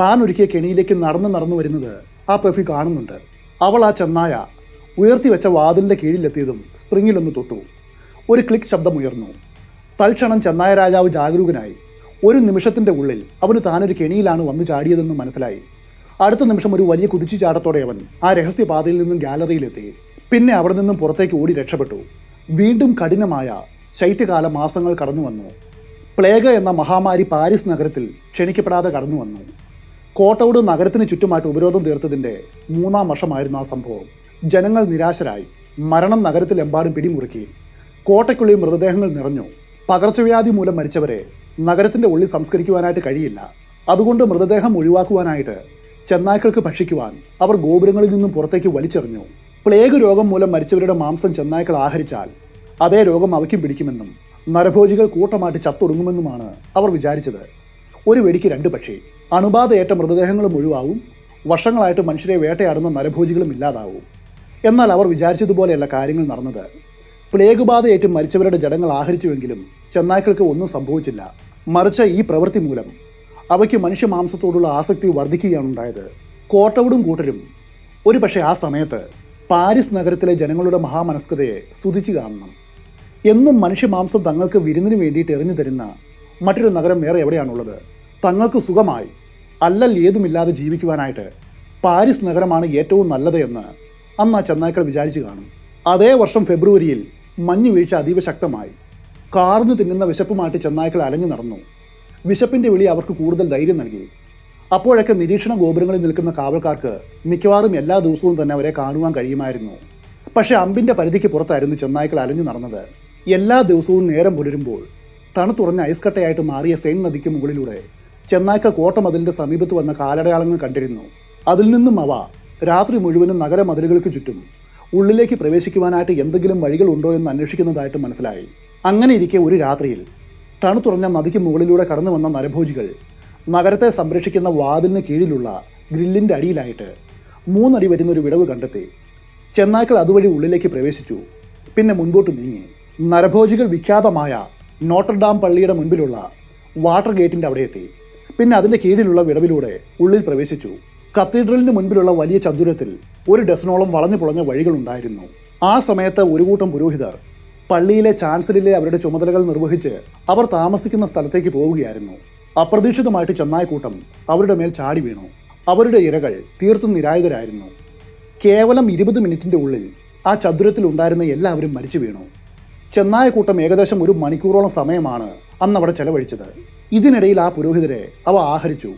താൻ ഒരുക്കിയ കെണിയിലേക്ക് നടന്നു നടന്നു വരുന്നത് ആ പ്രഫി കാണുന്നുണ്ട്. അവൾ ആ ചെന്നായ ഉയർത്തി വെച്ച വാതിലിന്റെ കീഴിലെത്തിയതും സ്പ്രിങ്ങിലൊന്ന് തൊട്ടു. ഒരു ക്ലിക്ക് ശബ്ദമുയർന്നു. തൽക്ഷണം ചെന്നായ രാജാവ് ജാഗരൂകനായി. ഒരു നിമിഷത്തിന്റെ ഉള്ളിൽ അവന് താനൊരു കെണിയിലാണ് വന്നു ചാടിയതെന്ന് മനസ്സിലായി. അടുത്ത നിമിഷം ഒരു വലിയ കുതിച്ചു ചാടത്തോടെ അവൻ ആ രഹസ്യപാതയിൽ നിന്നും ഗാലറിയിലെത്തി. പിന്നെ അവിടെ നിന്നും പുറത്തേക്ക് ഓടി രക്ഷപ്പെട്ടു. വീണ്ടും കഠിനമായ ശൈത്യകാല മാസങ്ങൾ കടന്നു വന്നു. പ്ലേഗ എന്ന മഹാമാരി പാരീസ് നഗരത്തിൽ ക്ഷണിക്കപ്പെടാതെ കടന്നു വന്നു. കോട്ടൗഡ് നഗരത്തിന് ചുറ്റുമായിട്ട് ഉപരോധം തീർത്തതിന്റെ മൂന്നാം വർഷമായിരുന്നു ആ സംഭവം. ജനങ്ങൾ നിരാശരായി. മരണം നഗരത്തിലെമ്പാടും പിടിമുറുക്കി. കോട്ടയ്ക്കുള്ളിൽ മൃതദേഹങ്ങൾ നിറഞ്ഞു. പകർച്ചവ്യാധി മൂലം മരിച്ചവരെ നഗരത്തിന്റെ ഉള്ളിൽ സംസ്കരിക്കുവാനായിട്ട് കഴിയില്ല. അതുകൊണ്ട് മൃതദേഹം ഒഴിവാക്കുവാനായിട്ട് ചെന്നായ്ക്കൾക്ക് ഭക്ഷിക്കുവാൻ അവർ ഗോപുരങ്ങളിൽ നിന്നും പുറത്തേക്ക് വലിച്ചെറിഞ്ഞു. പ്ലേഗ് രോഗം മൂലം മരിച്ചവരുടെ മാംസം ചെന്നായ്ക്കൾ ആഹരിച്ചാൽ അതേ രോഗം അവയ്ക്കും പിടിക്കുമെന്നും നരഭോജികൾ കൂട്ടമായിട്ട് ചത്തൊടുങ്ങുമെന്നുമാണ് അവർ വിചാരിച്ചത്. ഒരു വെടിക്ക് രണ്ട് പക്ഷി. അണുബാധയേറ്റ മൃതദേഹങ്ങളും ഒഴിവാവും. വർഷങ്ങളായിട്ട് മനുഷ്യരെ വേട്ടയാടുന്ന നരഭോജികളും ഇല്ലാതാവും. എന്നാൽ അവർ വിചാരിച്ചതുപോലെയല്ല കാര്യങ്ങൾ നടന്നത്. പ്ലേഗ് ബാധയേറ്റ് മരിച്ചവരുടെ ജടങ്ങൾ ആഹരിച്ചുവെങ്കിലും ചെന്നായ്ക്കൾക്ക് ഒന്നും സംഭവിച്ചില്ല. മറിച്ച് ഈ പ്രവൃത്തി മൂലം അവയ്ക്ക് മനുഷ്യ മാംസത്തോടുള്ള ആസക്തി വർദ്ധിക്കുകയാണ് ഉണ്ടായത്. കോട്ടവടും കൂട്ടരും ഒരു പക്ഷേ ആ സമയത്ത് പാരീസ് നഗരത്തിലെ ജനങ്ങളുടെ മഹാമനസ്കതയെ സ്തുതിച്ചു കാണണം. എന്നും മനുഷ്യ മാംസം തങ്ങൾക്ക് വിരുന്നിന് വേണ്ടിയിട്ട് എറിഞ്ഞു തരുന്ന മറ്റൊരു നഗരം വേറെ എവിടെയാണുള്ളത്? തങ്ങൾക്ക് സുഖമായി അല്ലൽ ഏതുമില്ലാതെ ജീവിക്കുവാനായിട്ട് പാരീസ് നഗരമാണ് ഏറ്റവും നല്ലത് എന്ന് അന്ന് ആ ചെന്നായ്ക്കൾ വിചാരിച്ചു കാണും. അതേ വർഷം ഫെബ്രുവരിയിൽ മഞ്ഞ് വീഴ്ച അതീവ ശക്തമായി. കാർന്നു തിന്നുന്ന വിശപ്പുമായിട്ട് ചെന്നായ്ക്കൾ അലഞ്ഞു നടന്നു. വിശപ്പിന്റെ വിളി അവർക്ക് കൂടുതൽ ധൈര്യം നൽകി. അപ്പോഴൊക്കെ നിരീക്ഷണ ഗോപുരങ്ങളിൽ നിൽക്കുന്ന കാവൽക്കാർക്ക് മിക്കവാറും എല്ലാ ദിവസവും തന്നെ അവരെ കാണുവാൻ കഴിയുമായിരുന്നു. പക്ഷേ അമ്പിന്റെ പരിധിക്ക് പുറത്തായിരുന്നു ചെന്നായ്ക്കൾ അലഞ്ഞു നടന്നത്. എല്ലാ ദിവസവും നേരം പുലരുമ്പോൾ തണുത്തുറഞ്ഞ ഐസ്കട്ടയായിട്ട് മാറിയ സെയിൻ നദിക്ക് മുകളിലൂടെ ചെന്നായ്ക്ക കോട്ടമതിലിന്റെ സമീപത്ത് വന്ന കാലടയാളങ്ങൾ കണ്ടിരുന്നു. അതിൽ നിന്നും അവ രാത്രി മുഴുവനും നഗരമതിലുകൾക്ക് ചുറ്റും ഉള്ളിലേക്ക് പ്രവേശിക്കുവാനായിട്ട് എന്തെങ്കിലും വഴികൾ ഉണ്ടോ എന്ന് അന്വേഷിക്കുന്നതായിട്ട് മനസ്സിലായി. അങ്ങനെ ഇരിക്കെ ഒരു രാത്രിയിൽ തണുത്തുറഞ്ഞ നദിക്ക് മുകളിലൂടെ കടന്നു വന്ന നരഭോജികൾ നഗരത്തെ സംരക്ഷിക്കുന്ന വാതിലിന് കീഴിലുള്ള ഗ്രില്ലിന്റെ അടിയിലായിട്ട് മൂന്നടി വരുന്ന ഒരു വിടവ് കണ്ടെത്തി. ചെന്നായ്ക്കൾ അതുവഴി ഉള്ളിലേക്ക് പ്രവേശിച്ചു. പിന്നെ മുൻപോട്ട് നീങ്ങി. നരഭോജികൾ വിഖ്യാതമായ നോട്ടർഡാം പള്ളിയുടെ മുൻപിലുള്ള വാട്ടർ ഗേറ്റിന്റെ അവിടെ എത്തി പിന്നെ അതിന്റെ കീഴിലുള്ള വിടവിലൂടെ ഉള്ളിൽ പ്രവേശിച്ചു. കത്തീഡ്രലിന് മുൻപിലുള്ള വലിയ ചതുരത്തിൽ ഒരു ഡസനോളം വളഞ്ഞു പുളഞ്ഞ വഴികളുണ്ടായിരുന്നു. ആ സമയത്ത് ഒരു കൂട്ടം പുരോഹിതർ പള്ളിയിലെ ചാൻസലിലെ അവരുടെ ചുമതലകൾ നിർവഹിച്ച് അവർ താമസിക്കുന്ന സ്ഥലത്തേക്ക് പോവുകയായിരുന്നു. അപ്രതീക്ഷിതമായിട്ട് കൂട്ടം അവരുടെ മേൽ ചാടി വീണു. അവരുടെ ഇരകൾ തീർത്തും നിരായുധരായിരുന്നു. കേവലം ഇരുപത് മിനിറ്റിന്റെ ഉള്ളിൽ ആ ചതുരത്തിൽ ഉണ്ടായിരുന്ന എല്ലാവരും മരിച്ചു വീണു. ചെന്നായക്കൂട്ടം ഏകദേശം ഒരു മണിക്കൂറോളം സമയമാണ് അന്ന് അവിടെ ചെലവഴിച്ചത്. ഇതിനിടയിൽ ആ പുരോഹിതരെ അവ ആഹരിച്ചു.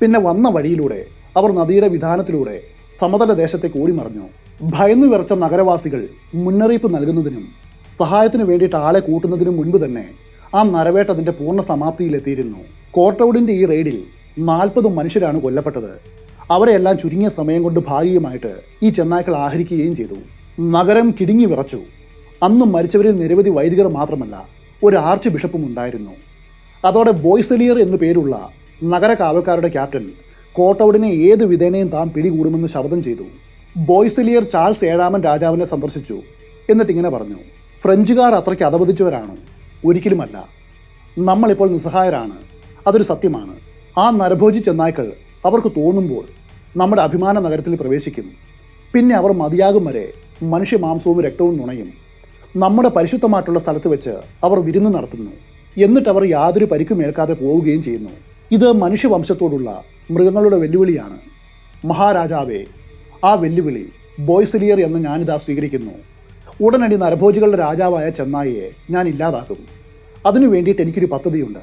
പിന്നെ വന്ന വഴിയിലൂടെ അവർ നദിയുടെ വിധാനത്തിലൂടെ സമതല ദേശത്തേക്ക് മറിഞ്ഞു. ഭയന്നു വിറച്ച നഗരവാസികൾ മുന്നറിയിപ്പ് നൽകുന്നതിനും സഹായത്തിന് വേണ്ടിയിട്ട് ആളെ കൂട്ടുന്നതിനും മുൻപ് തന്നെ ആ നരവേട്ട അതിന്റെ പൂർണ സമാപ്തിയിലെത്തിയിരുന്നു. കോട്ടൌഡിന്റെ ഈ റെയ്ഡിൽ നാൽപ്പത് മനുഷ്യരാണ് കൊല്ലപ്പെട്ടത്. അവരെല്ലാം ചുരുങ്ങിയ സമയം കൊണ്ട് ഭാഗികമായിട്ട് ഈ ചെന്നായ്ക്കൾ ആഹരിക്കുകയും ചെയ്തു. നഗരം കിടുങ്ങി വിറച്ചു. അന്ന് മരിച്ചവരിൽ നിരവധി വൈദികർ മാത്രമല്ല ഒരു ആർച്ച് ബിഷപ്പും ഉണ്ടായിരുന്നു. അതോടെ ബോയ്സലിയർ എന്നു പേരുള്ള നഗര കാവൽക്കാരുടെ ക്യാപ്റ്റൻ കോട്ടൌഡിനെ ഏത് വിധേനയും താൻ പിടികൂടുമെന്ന് ശബ്ദം ചെയ്തു. ബോയ്സലിയർ ചാൾസ് ഏഴാമൻ രാജാവിനെ സന്ദർശിച്ചു. എന്നിട്ട് ഇങ്ങനെ പറഞ്ഞു ഫ്രഞ്ചുകാർ അത്രയ്ക്ക് അധപതിച്ചവരാണ്? ഒരിക്കലുമല്ല. നമ്മളിപ്പോൾ നിസ്സഹായരാണ്. അതൊരു സത്യമാണ്. ആ നരഭോജി ചെന്നായ്ക്കൾ അവർക്ക് തോന്നുമ്പോൾ നമ്മുടെ അഭിമാന നഗരത്തിൽ പ്രവേശിക്കും. പിന്നെ അവർ മതിയാകും വരെ മനുഷ്യ മാംസവും രക്തവും നുണയും. നമ്മുടെ പരിശുദ്ധമായിട്ടുള്ള സ്ഥലത്ത് വെച്ച് അവർ വിരുന്ന് നടത്തുന്നു. എന്നിട്ട് അവർ യാതൊരു പരിക്കും ഏൽക്കാതെ പോവുകയും ചെയ്യുന്നു. ഇത് മനുഷ്യവംശത്തോടുള്ള മൃഗങ്ങളുടെ വെല്ലുവിളിയാണ്. മഹാരാജാവേ ആ വെല്ലുവിളി ബോയ്സിലിയർ എന്ന് ഞാനിതാ സ്വീകരിക്കുന്നു. ഉടനടി നരഭോജികളുടെ രാജാവായ ചെന്നായിയെ ഞാൻ ഇല്ലാതാക്കും. അതിനു വേണ്ടിയിട്ട് എനിക്കൊരു പദ്ധതിയുണ്ട്.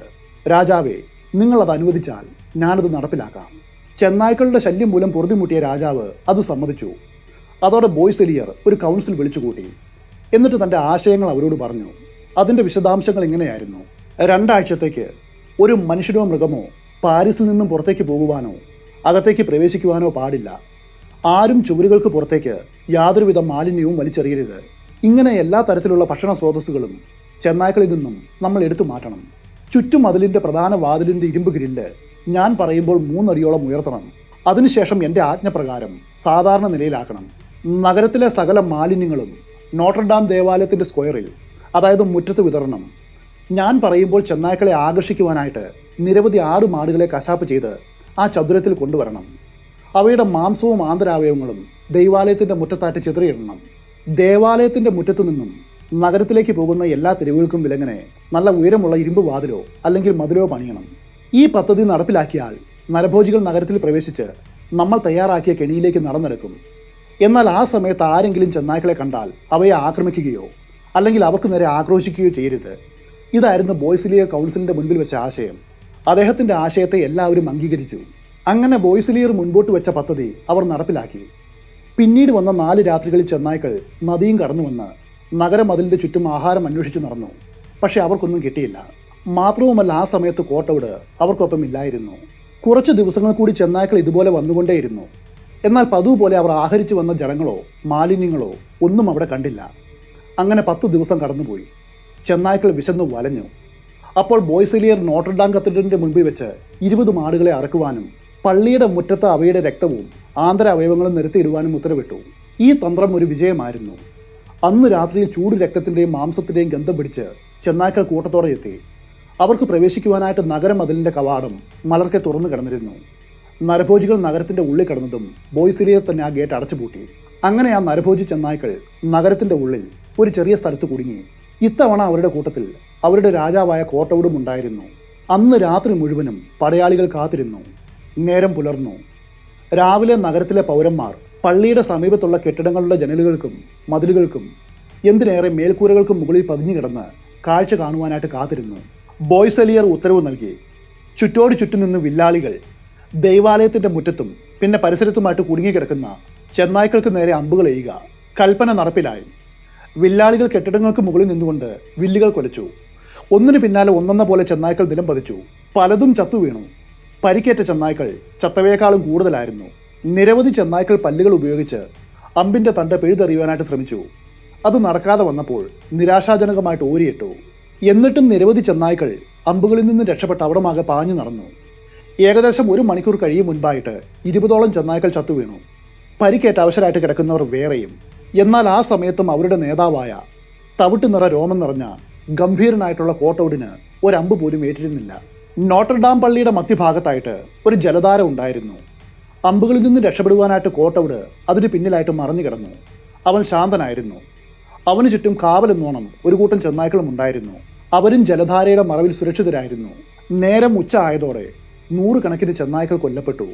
രാജാവേ നിങ്ങളത് അനുവദിച്ചാൽ ഞാനത് നടപ്പിലാക്കാം. ചെന്നായ്ക്കളുടെ ശല്യം മൂലം പൊറുതിമുട്ടിയ രാജാവ് അത് സമ്മതിച്ചു. അതോടെ ബോയ്സെലിയർ ഒരു കൗൺസിൽ വിളിച്ചുകൂട്ടി. എന്നിട്ട് തന്റെ ആശയങ്ങൾ അവരോട് പറഞ്ഞു. അതിന്റെ വിശദാംശങ്ങൾ ഇങ്ങനെയായിരുന്നു. രണ്ടാഴ്ചത്തേക്ക് ഒരു മനുഷ്യനോ മൃഗമോ പാരീസിൽ നിന്നും പുറത്തേക്ക് പോകുവാനോ അകത്തേക്ക് പ്രവേശിക്കുവാനോ പാടില്ല. ആരും ചുവരുകൾക്ക് പുറത്തേക്ക് യാതൊരുവിധ മാലിന്യവും വലിച്ചെറിയരുത്. ഇങ്ങനെ എല്ലാ തരത്തിലുള്ള ഭക്ഷണ സ്രോതസ്സുകളും ചെന്നായ്ക്കളിൽ നിന്നും നമ്മൾ എടുത്തു മാറ്റണം. ചുറ്റും അതിലിന്റെ പ്രധാന വാതിലിന്റെ ഇരുമ്പ് ഗ്രില്ല് ഞാൻ പറയുമ്പോൾ മൂന്നടിയോളം ഉയർത്തണം. അതിനുശേഷം എന്റെ ആജ്ഞപ്രകാരം സാധാരണ നിലയിലാക്കണം. നഗരത്തിലെ സകല മാലിന്യങ്ങളും നോട്ടർഡാം ദേവാലയത്തിന്റെ സ്ക്വയറിൽ അതായത് മുറ്റത്ത് വിതരണം ഞാൻ പറയുമ്പോൾ ചെന്നായ്ക്കളെ ആകർഷിക്കുവാനായിട്ട് നിരവധി ആട് മാടുകളെ കശാപ്പ് ചെയ്ത് ആ ചതുരത്തിൽ കൊണ്ടുവരണം. അവയുടെ മാംസവും ആന്തരാവയവങ്ങളും ദൈവാലയത്തിന്റെ മുറ്റത്താട്ട് ചിതറിയിടണം. ദേവാലയത്തിന്റെ മുറ്റത്തു നിന്നും നഗരത്തിലേക്ക് പോകുന്ന എല്ലാ തെരുവുകൾക്കും വിലങ്ങനെ നല്ല ഉയരമുള്ള ഇരുമ്പ് വാതിലോ അല്ലെങ്കിൽ മതിലോ പണിയണം. ഈ പദ്ധതി നടപ്പിലാക്കിയാൽ നരഭോജികൾ നഗരത്തിൽ പ്രവേശിച്ച് നമ്മൾ തയ്യാറാക്കിയ കെണിയിലേക്ക് നടന്നെടുക്കും. എന്നാൽ ആ സമയത്ത് ആരെങ്കിലും ചെന്നായ്ക്കളെ കണ്ടാൽ അവയെ ആക്രമിക്കുകയോ അല്ലെങ്കിൽ അവർക്ക് നേരെ ആക്രോശിക്കുകയോ ചെയ്യരുത്. ഇതായിരുന്നു ബോയ്സിലിയ കൗൺസിലിന്റെ മുൻപിൽ വെച്ച ആശയം. അദ്ദേഹത്തിന്റെ ആശയത്തെ എല്ലാവരും അംഗീകരിച്ചു. അങ്ങനെ ബോയ്സിലിയർ മുൻപോട്ട് വെച്ച പദ്ധതി അവർ നടപ്പിലാക്കി. പിന്നീട് വന്ന നാല് രാത്രികളിൽ ചെന്നായ്ക്കൾ നദിയും കടന്നു വന്ന് നഗരമതിലിന്റെ ചുറ്റും ആഹാരം അന്വേഷിച്ചു നടന്നു. പക്ഷെ അവർക്കൊന്നും കിട്ടിയില്ല. മാത്രവുമല്ല ആ സമയത്ത് കോട്ടവിട് അവർക്കൊപ്പം ഇല്ലായിരുന്നു. കുറച്ച് ദിവസങ്ങൾ കൂടി ചെന്നായ്ക്കൾ ഇതുപോലെ വന്നുകൊണ്ടേയിരുന്നു. എന്നാൽ പതുപോലെ പോലെ അവർ ആഹരിച്ചു വന്ന ജടങ്ങളോ മാലിന്യങ്ങളോ ഒന്നും അവിടെ കണ്ടില്ല. അങ്ങനെ പത്ത് ദിവസം കടന്നുപോയി. ചെന്നായ്ക്കൾ വിശന്നു വലഞ്ഞു. അപ്പോൾ ബോയ്സിലിയർ നോട്ടർഡാം കത്തീഡ്രലിന്റെ മുൻപിൽ വെച്ച് ഇരുപത് മാടുകളെ അറക്കുവാനും പള്ളിയുടെ മുറ്റത്ത് അവയുടെ രക്തവും ആന്തര അവയവങ്ങളും നിരത്തിയിടുവാനും ഉത്തരവിട്ടു. ഈ തന്ത്രം ഒരു വിജയമായിരുന്നു. അന്ന് രാത്രിയിൽ ചൂട് രക്തത്തിന്റെയും മാംസത്തിന്റെയും ഗന്ധം പിടിച്ച് ചെന്നായ്ക്കൾ കൂട്ടത്തോടെ എത്തി. അവർക്ക് പ്രവേശിക്കുവാനായിട്ട് നഗരമതിലിന്റെ കവാടം മലർക്കെ തുറന്നു കിടന്നിരുന്നു. നരഭോജികൾ നഗരത്തിന്റെ ഉള്ളിൽ കിടന്നതും ബോയ്സിലിയർ തന്നെ ആ ഗേറ്റ് അടച്ചുപൂട്ടി. അങ്ങനെ ആ നരഭോജി ചെന്നായ്ക്കൾ നഗരത്തിന്റെ ഉള്ളിൽ ഒരു ചെറിയ സ്ഥലത്ത് കുടുങ്ങി. ഇത്തവണ അവരുടെ കൂട്ടത്തിൽ അവരുടെ രാജാവായ കോട്ടവുടും ഉണ്ടായിരുന്നു. അന്ന് രാത്രി മുഴുവനും പടയാളികൾ കാത്തിരുന്നു. നേരം പുലർന്നു. രാവിലെ നഗരത്തിലെ പൗരന്മാർ പള്ളിയുടെ സമീപത്തുള്ള കെട്ടിടങ്ങളുടെ ജനലുകൾക്കും മതിലുകൾക്കും എന്തിനേറെ മേൽക്കൂരകൾക്കും മുകളിൽ പതിഞ്ഞു കിടന്ന് കാഴ്ച കാണുവാനായിട്ട് കാത്തിരുന്നു. ബോയ്സലിയർ ഉത്തരവ് നൽകി ചുറ്റോട് ചുറ്റും നിന്ന് വില്ലാളികൾ ദൈവാലയത്തിന്റെ മുറ്റത്തും പിന്നെ പരിസരത്തുമായിട്ട് കുടുങ്ങിക്കിടക്കുന്ന ചെന്നായ്ക്കൾക്ക് നേരെ അമ്പുകൾ എയ്യുക കൽപ്പന നടപ്പിലായി. വില്ലാളികൾ കെട്ടിടങ്ങൾക്ക് മുകളിൽ നിന്നുകൊണ്ട് വില്ലുകൾ കൊലച്ചു. ഒന്നിനു പിന്നാലെ ഒന്നെന്ന പോലെ ചെന്നായ്ക്കൾ നിലം പതിച്ചു. പലതും ചത്തു വീണു. പരിക്കേറ്റ ചെന്നായ്ക്കൾ ചത്തവയേക്കാളും കൂടുതലായിരുന്നു. നിരവധി ചെന്നായ്ക്കൾ പല്ലുകൾ ഉപയോഗിച്ച് അമ്പിന്റെ തണ്ട് പിഴുതെറിയുവാനായിട്ട് ശ്രമിച്ചു. അത് നടക്കാതെ വന്നപ്പോൾ നിരാശാജനകമായിട്ട് ഓരിയിട്ടു. എന്നിട്ടും നിരവധി ചെന്നായ്ക്കൾ അമ്പുകളിൽ നിന്ന് രക്ഷപ്പെട്ട് അവിടമാകെ പാഞ്ഞു നടന്നു. ഏകദേശം ഒരു മണിക്കൂർ കഴിയും മുൻപായിട്ട് ഇരുപതോളം ചെന്നായ്ക്കൾ ചത്തു വീണു. പരിക്കേറ്റ അവശരായിട്ട് കിടക്കുന്നവർ വേറെയും. എന്നാൽ ആ സമയത്തും അവരുടെ നേതാവായ തവിട്ട് നിറ രോമം നിറഞ്ഞ ഗംഭീരനായിട്ടുള്ള കോട്ടൗഡിന് ഒരമ്പ് പോലും ഏറ്റിരുന്നില്ല. നോട്ടർഡാം പള്ളിയുടെ മധ്യഭാഗത്തായിട്ട് ഒരു ജലധാര ഉണ്ടായിരുന്നു. അമ്പുകളിൽ നിന്ന് രക്ഷപ്പെടുവാനായിട്ട് കോട്ടൗഡ് അതിന് പിന്നിലായിട്ട് മറഞ്ഞു കിടന്നു. അവൻ ശാന്തനായിരുന്നു. അവന് ചുറ്റും കാവലെന്നോണം ഒരു കൂട്ടം ചെന്നായ്ക്കളും ഉണ്ടായിരുന്നു. അവരും ജലധാരയുടെ മറവിൽ സുരക്ഷിതരായിരുന്നു. നേരം ഉച്ച ആയതോടെ നൂറുകണക്കിന് ചെന്നായ്ക്കൾ കൊല്ലപ്പെട്ടു.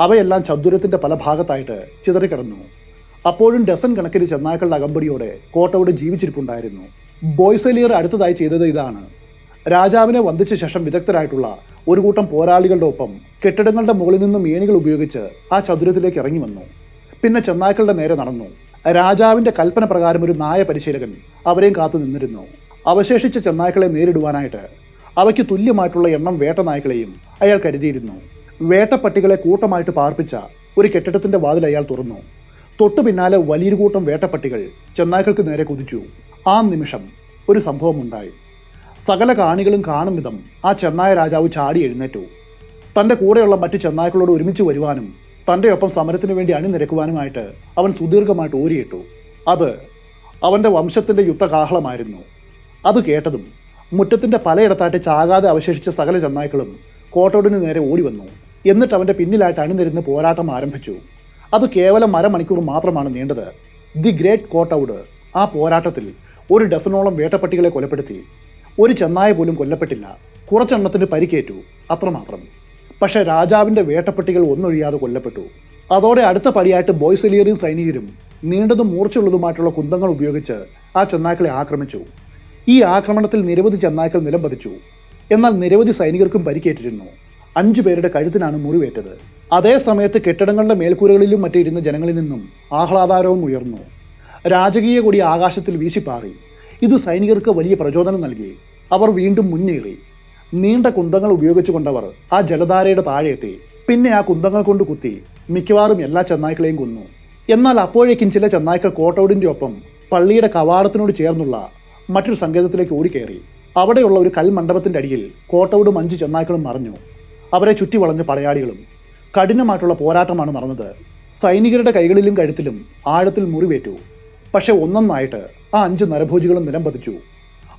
അവയെല്ലാം ചതുരത്തിന്റെ പല ഭാഗത്തായിട്ട് ചിതറിക്കിടന്നു. അപ്പോഴും ഡസൻ കണക്കിന് ചെന്നായ്ക്കളുടെ അകമ്പടിയോടെ കോട്ടവിടെ ജീവിച്ചിരിപ്പുണ്ടായിരുന്നു. ബോയ്സലിയർ അടുത്തതായി ചെയ്തത് ഇതാണ്. രാജാവിനെ വന്ദിച്ച ശേഷം വിദഗ്ധരായിട്ടുള്ള ഒരു കൂട്ടം പോരാളികളുടെ ഒപ്പം കെട്ടിടങ്ങളുടെ മുകളിൽ നിന്നും ഏണികൾ ഉപയോഗിച്ച് ആ ചതുരത്തിലേക്ക് ഇറങ്ങി വന്നു. പിന്നെ ചെന്നായ്ക്കളുടെ നേരെ നടന്നു. രാജാവിന്റെ കൽപ്പന പ്രകാരം ഒരു നായ പരിശീലകൻ അവരെയും കാത്തു നിന്നിരുന്നു. അവശേഷിച്ച ചെന്നായ്ക്കളെ നേരിടുവാനായിട്ട് അവയ്ക്ക് തുല്യമായിട്ടുള്ള എണ്ണം വേട്ട നായ്ക്കളെയും അയാൾ കരുതിയിരുന്നു. വേട്ടപ്പട്ടികളെ കൂട്ടമായിട്ട് പാർപ്പിച്ച ഒരു കെട്ടിടത്തിന്റെ വാതിൽ അയാൾ തുറന്നു. തൊട്ടു പിന്നാലെ വലിയൊരു കൂട്ടം വേട്ടപ്പട്ടികൾ ചെന്നായ്ക്കൾക്ക് നേരെ കുതിച്ചു. ആ നിമിഷം ഒരു സംഭവം ഉണ്ടായി സകല കാണികളും കാണും വിധം ആ ചെന്നായ രാജാവ് ചാടി എഴുന്നേറ്റു. തന്റെ കൂടെയുള്ള മറ്റു ചെന്നായ്ക്കളോട് ഒരുമിച്ച് വരുവാനും തന്റെ ഒപ്പം സമരത്തിന് വേണ്ടി അണിനിരക്കുവാനുമായിട്ട് അവൻ സുദീർഘമായിട്ട് ഓരിയിട്ടു അത് അവന്റെ വംശത്തിന്റെ യുദ്ധകാഹളമായിരുന്നു. അത് കേട്ടതും മുറ്റത്തിന്റെ പലയിടത്തായിട്ട് ചാകാതെ അവശേഷിച്ച സകല ചെന്നായ്ക്കളും കോട്ടോടിന് നേരെ ഓടി വന്നു എന്നിട്ട് അവന്റെ പിന്നിലായിട്ട് അണിനിരുന്ന് പോരാട്ടം ആരംഭിച്ചു. അത് കേവലം അരമണിക്കൂർ മാത്രമാണ് നീണ്ടത്. ദി ഗ്രേറ്റ് കോട്ടൗഡ് ആ പോരാട്ടത്തിൽ ഒരു ഡസനോളം വേട്ടപ്പട്ടികളെ കൊലപ്പെടുത്തി. ഒരു ചെന്നായ പോലും കൊല്ലപ്പെട്ടില്ല. കുറച്ചെണ്ണത്തിന് പരിക്കേറ്റു. അത്രമാത്രം. പക്ഷേ രാജാവിന്റെ വേട്ടപ്പട്ടികൾ ഒന്നൊഴിയാതെ കൊല്ലപ്പെട്ടു. അതോടെ അടുത്ത പടിയായിട്ട് ബോയ്സലിയറും സൈനികരും നീണ്ടതും മൂർച്ചയുള്ളതുമായിട്ടുള്ള കുന്തങ്ങൾ ഉപയോഗിച്ച് ആ ചെന്നായ്ക്കളെ ആക്രമിച്ചു. ഈ ആക്രമണത്തിൽ നിരവധി ചെന്നായ്ക്കൾ നിലംപതിച്ചു. എന്നാൽ നിരവധി സൈനികർക്കും പരിക്കേറ്റിരുന്നു. അഞ്ചു പേരുടെ കഴുത്തിനാണ് മുറിവേറ്റത്. അതേ സമയത്ത് കെട്ടിടങ്ങളുടെ മേൽക്കൂരകളിലും മറ്റിരുന്ന ജനങ്ങളിൽ നിന്നും ആഹ്ലാദാരവും ഉയർന്നു. രാജകീയ കൊടി ആകാശത്തിൽ വീശിപ്പാറി ഇത് സൈനികർക്ക് വലിയ പ്രചോദനം നൽകി. അവർ വീണ്ടും മുന്നേറി. നീണ്ട കുന്തങ്ങൾ ഉപയോഗിച്ചുകൊണ്ടവർ ആ ജലധാരയുടെ താഴെ എത്തി. പിന്നെ ആ കുന്തങ്ങൾ കൊണ്ട് കുത്തി മിക്കവാറും എല്ലാ ചെന്നായ്ക്കളെയും കൊന്നു. എന്നാൽ അപ്പോഴേക്കും ചില ചെന്നായ്ക്കൾ കോട്ടൗഡിന്റെ ഒപ്പം പള്ളിയുടെ കവാടത്തിനോട് ചേർന്നുള്ള മറ്റൊരു സങ്കേതത്തിലേക്ക് ഓടിക്കയറി അവിടെയുള്ള ഒരു കൽമണ്ഡപത്തിന്റെ അടിയിൽ കോട്ടൗഡും അഞ്ച് ചെന്നായ്ക്കളും മറിഞ്ഞു. അവരെ ചുറ്റി വളഞ്ഞ പടയാളികളും കഠിനമായിട്ടുള്ള പോരാട്ടമാണ് നടന്നത്. സൈനികരുടെ കൈകളിലും കഴുത്തിലും ആഴത്തിൽ മുറിവേറ്റു. പക്ഷെ ഒന്നൊന്നായിട്ട് ആ അഞ്ച് നരഭോജികളും നിലം പതിച്ചു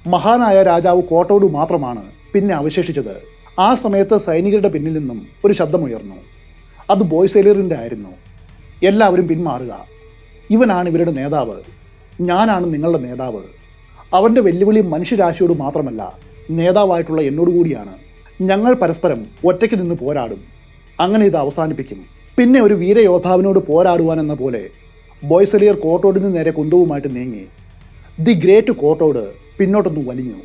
മഹാനായ രാജാവ് കോട്ടോടു മാത്രമാണ് പിന്നെ അവശേഷിച്ചത്. ആ സമയത്ത് സൈനികരുടെ പിന്നിൽ നിന്നും ഒരു ശബ്ദമുയർന്നു. അത് ബോയ്സേലിയറിന്റെ ആയിരുന്നു. എല്ലാവരും പിന്മാറുക. ഇവനാണ് ഇവരുടെ നേതാവ്. ഞാനാണ് നിങ്ങളുടെ നേതാവ്. അവന്റെ വെല്ലുവിളി മനുഷ്യരാശിയോട് മാത്രമല്ല നേതാവായിട്ടുള്ള എന്നോട് കൂടിയാണ്. ഞങ്ങൾ പരസ്പരം ഒറ്റയ്ക്ക് നിന്ന് പോരാടും. അങ്ങനെ ഇത് അവസാനിപ്പിക്കും. പിന്നെ ഒരു വീരയോദ്ധാവിനോട് പോരാടുവാൻ എന്ന പോലെ ബോയ്സലിയർ കോട്ടോടിന് നേരെ കുന്തവുമായിട്ട് നീങ്ങി. ദി ഗ്രേറ്റ് കോട്ടോട് പിന്നോട്ടൊന്ന് വലിഞ്ഞു.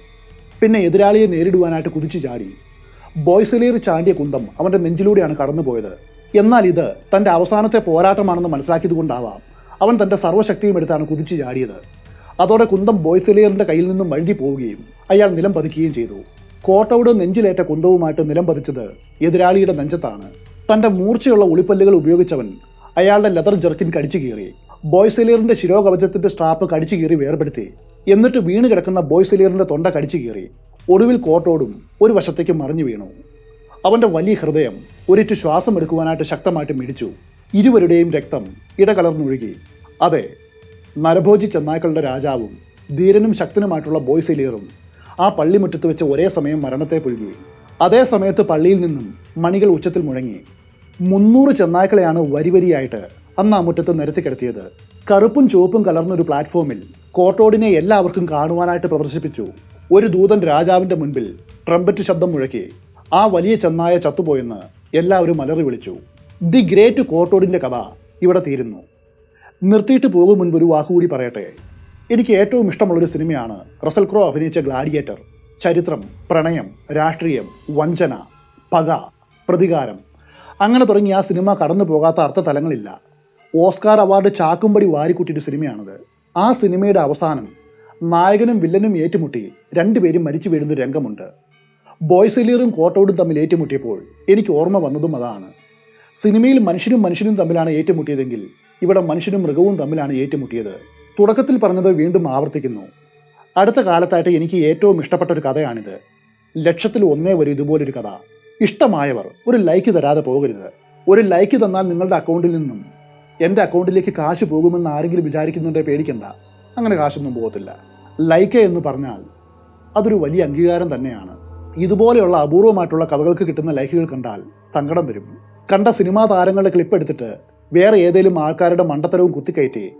പിന്നെ എതിരാളിയെ നേരിടുവാനായിട്ട് കുതിച്ചു ചാടി. ബോയ്സലിയർ ചാണ്ടിയ കുന്തം അവന്റെ നെഞ്ചിലൂടെയാണ് കടന്നുപോയത്. എന്നാൽ ഇത് തന്റെ അവസാനത്തെ പോരാട്ടമാണെന്ന് മനസ്സിലാക്കിയതുകൊണ്ടാവാം അവൻ തന്റെ സർവശക്തിയും എടുത്താണ് കുതിച്ചു ചാടിയത്. അതോടെ കുന്തം ബോയ്സലിയറിന്റെ കയ്യിൽ നിന്നും വഴുതി പോവുകയും അയാൾ നിലം പതിക്കുകയും ചെയ്തു. കോട്ടൗട് നെഞ്ചിലേറ്റ കുന്തവുമായിട്ട് നിലം പതിച്ചത് എതിരാളിയുടെ നെഞ്ചത്താണ്. തന്റെ മൂർച്ചയുള്ള ഉളിപ്പല്ലുകൾ ഉപയോഗിച്ചവൻ അയാളുടെ ലെതർ ജെർക്കിൻ കടിച്ചു കീറി. ബോയ്സെലിയറിന്റെ ശിരോകവചത്തിന്റെ സ്ട്രാപ്പ് കടിച്ചു കീറി വേർപെടുത്തി. എന്നിട്ട് വീണ് കിടക്കുന്ന ബോയ്സെലിയറിന്റെ തൊണ്ട കടിച്ചു കീറി. ഒടുവിൽ കോട്ടോടും ഒരു വശത്തേക്ക് മറിഞ്ഞു വീണു. അവന്റെ വലിയ ഹൃദയം ഒരിറ്റ് ശ്വാസം എടുക്കുവാനായിട്ട് ശക്തമായിട്ട് മിടിച്ചു. ഇരുവരുടെയും രക്തം ഇടകലർന്നൊഴുകി. അതെ നരഭോജി ചെന്നായ്ക്കളുടെ രാജാവും ധീരനും ശക്തനുമായിട്ടുള്ള ബോയ്സെലിയറും ആ പള്ളിമുറ്റത്ത് വെച്ച് ഒരേ സമയം മരണത്തെ പുഴുകി. അതേ സമയത്ത് പള്ളിയിൽ നിന്നും മണികൾ ഉച്ചത്തിൽ മുഴങ്ങി. മുന്നൂറ് ചെന്നായ്ക്കളെയാണ് വരിവരിയായിട്ട് അന്ന് ആ മുറ്റത്ത് നിരത്തി കിടത്തിയത്. കറുപ്പും ചുവപ്പും കലർന്ന ഒരു പ്ലാറ്റ്ഫോമിൽ കോട്ടോടിനെ എല്ലാവർക്കും കാണുവാനായിട്ട് പ്രദർശിപ്പിച്ചു. ഒരു ദൂതൻ രാജാവിന്റെ മുൻപിൽ ട്രംപറ്റ് ശബ്ദം മുഴക്കി. ആ വലിയ ചെന്നായ ചത്തുപോയെന്ന് എല്ലാവരും അലറി വിളിച്ചു. ദി ഗ്രേറ്റ് കോട്ടോടിന്റെ കഥ ഇവിടെ തീരുന്നു. നിർത്തിയിട്ട് പോകും മുൻപ് ഒരു വാക്കുകൂടി പറയട്ടെ. എനിക്ക് ഏറ്റവും ഇഷ്ടമുള്ളൊരു സിനിമയാണ് റസൽ ക്രോ അഭിനയിച്ച ഗ്ലാഡിയേറ്റർ ചരിത്രം പ്രണയം രാഷ്ട്രീയം വഞ്ചന പക പ്രതികാരം. അങ്ങനെ തുടങ്ങി ആ സിനിമ കടന്നു പോകാത്ത അർത്ഥതലങ്ങളില്ല. Oscar award ചാക്കുംപടി വാരിക്കൂട്ടിയൊരു സിനിമയാണത്. ആ സിനിമയുടെ അവസാനം നായകനും വില്ലനും ഏറ്റുമുട്ടി രണ്ടുപേരും മരിച്ചു വീഴുന്ന രംഗമുണ്ട്. ബോയ്സെലിയറും കോട്ടോടും തമ്മിൽ ഏറ്റുമുട്ടിയപ്പോൾ എനിക്ക് ഓർമ്മ വന്നതും അതാണ്. സിനിമയിൽ മനുഷ്യനും മനുഷ്യനും തമ്മിലാണ് ഏറ്റുമുട്ടിയതെങ്കിൽ ഇവിടെ മനുഷ്യനും മൃഗവും തമ്മിലാണ് ഏറ്റുമുട്ടിയത്. തുടക്കത്തിൽ പറഞ്ഞത് വീണ്ടും ആവർത്തിക്കുന്നു. അടുത്ത കാലത്തായിട്ട് എനിക്ക് ഏറ്റവും ഇഷ്ടപ്പെട്ട ഒരു കഥയാണിത്. ലക്ഷത്തിൽ ഒന്നേ വരും ഇതുപോലൊരു കഥ. ഇഷ്ടമായവർ ഒരു ലൈക്ക് തരാതെ പോകരുത്. ഒരു ലൈക്ക് തന്നാൽ നിങ്ങളുടെ അക്കൗണ്ടിൽ നിന്നും എന്റെ അക്കൗണ്ടിലേക്ക് കാശ് പോകുമെന്ന് ആരെങ്കിലും വിചാരിക്കുന്നുണ്ടേ പേടിക്കണ്ട. അങ്ങനെ കാശൊന്നും പോകത്തില്ല. ലൈക്ക് എന്ന് പറഞ്ഞാൽ അതൊരു വലിയ അംഗീകാരം തന്നെയാണ്. ഇതുപോലെയുള്ള അപൂർവമായിട്ടുള്ള കഥകൾക്ക് കിട്ടുന്ന ലൈക്കുകൾ കണ്ടാൽ സങ്കടം വരും. കണ്ട സിനിമാ താരങ്ങളുടെ ക്ലിപ്പ് എടുത്തിട്ട് വേറെ ഏതെങ്കിലും ആൾക്കാരുടെ മണ്ടത്തരവും കുത്തിക്കയറ്റി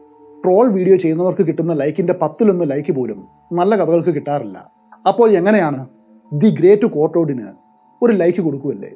ട്രോൾ വീഡിയോ ചെയ്യുന്നവർക്ക് കിട്ടുന്ന ലൈക്കിന്റെ പത്തിലൊന്ന് ലൈക്ക് പോലും നല്ല കഥകൾക്ക് കിട്ടാറില്ല. അപ്പോൾ എങ്ങനെയാണ് ദി ഗ്രേറ്റ് കോട്ടോഡിന് ഒരു ലൈക്ക് കൊടുക്കുമല്ലേ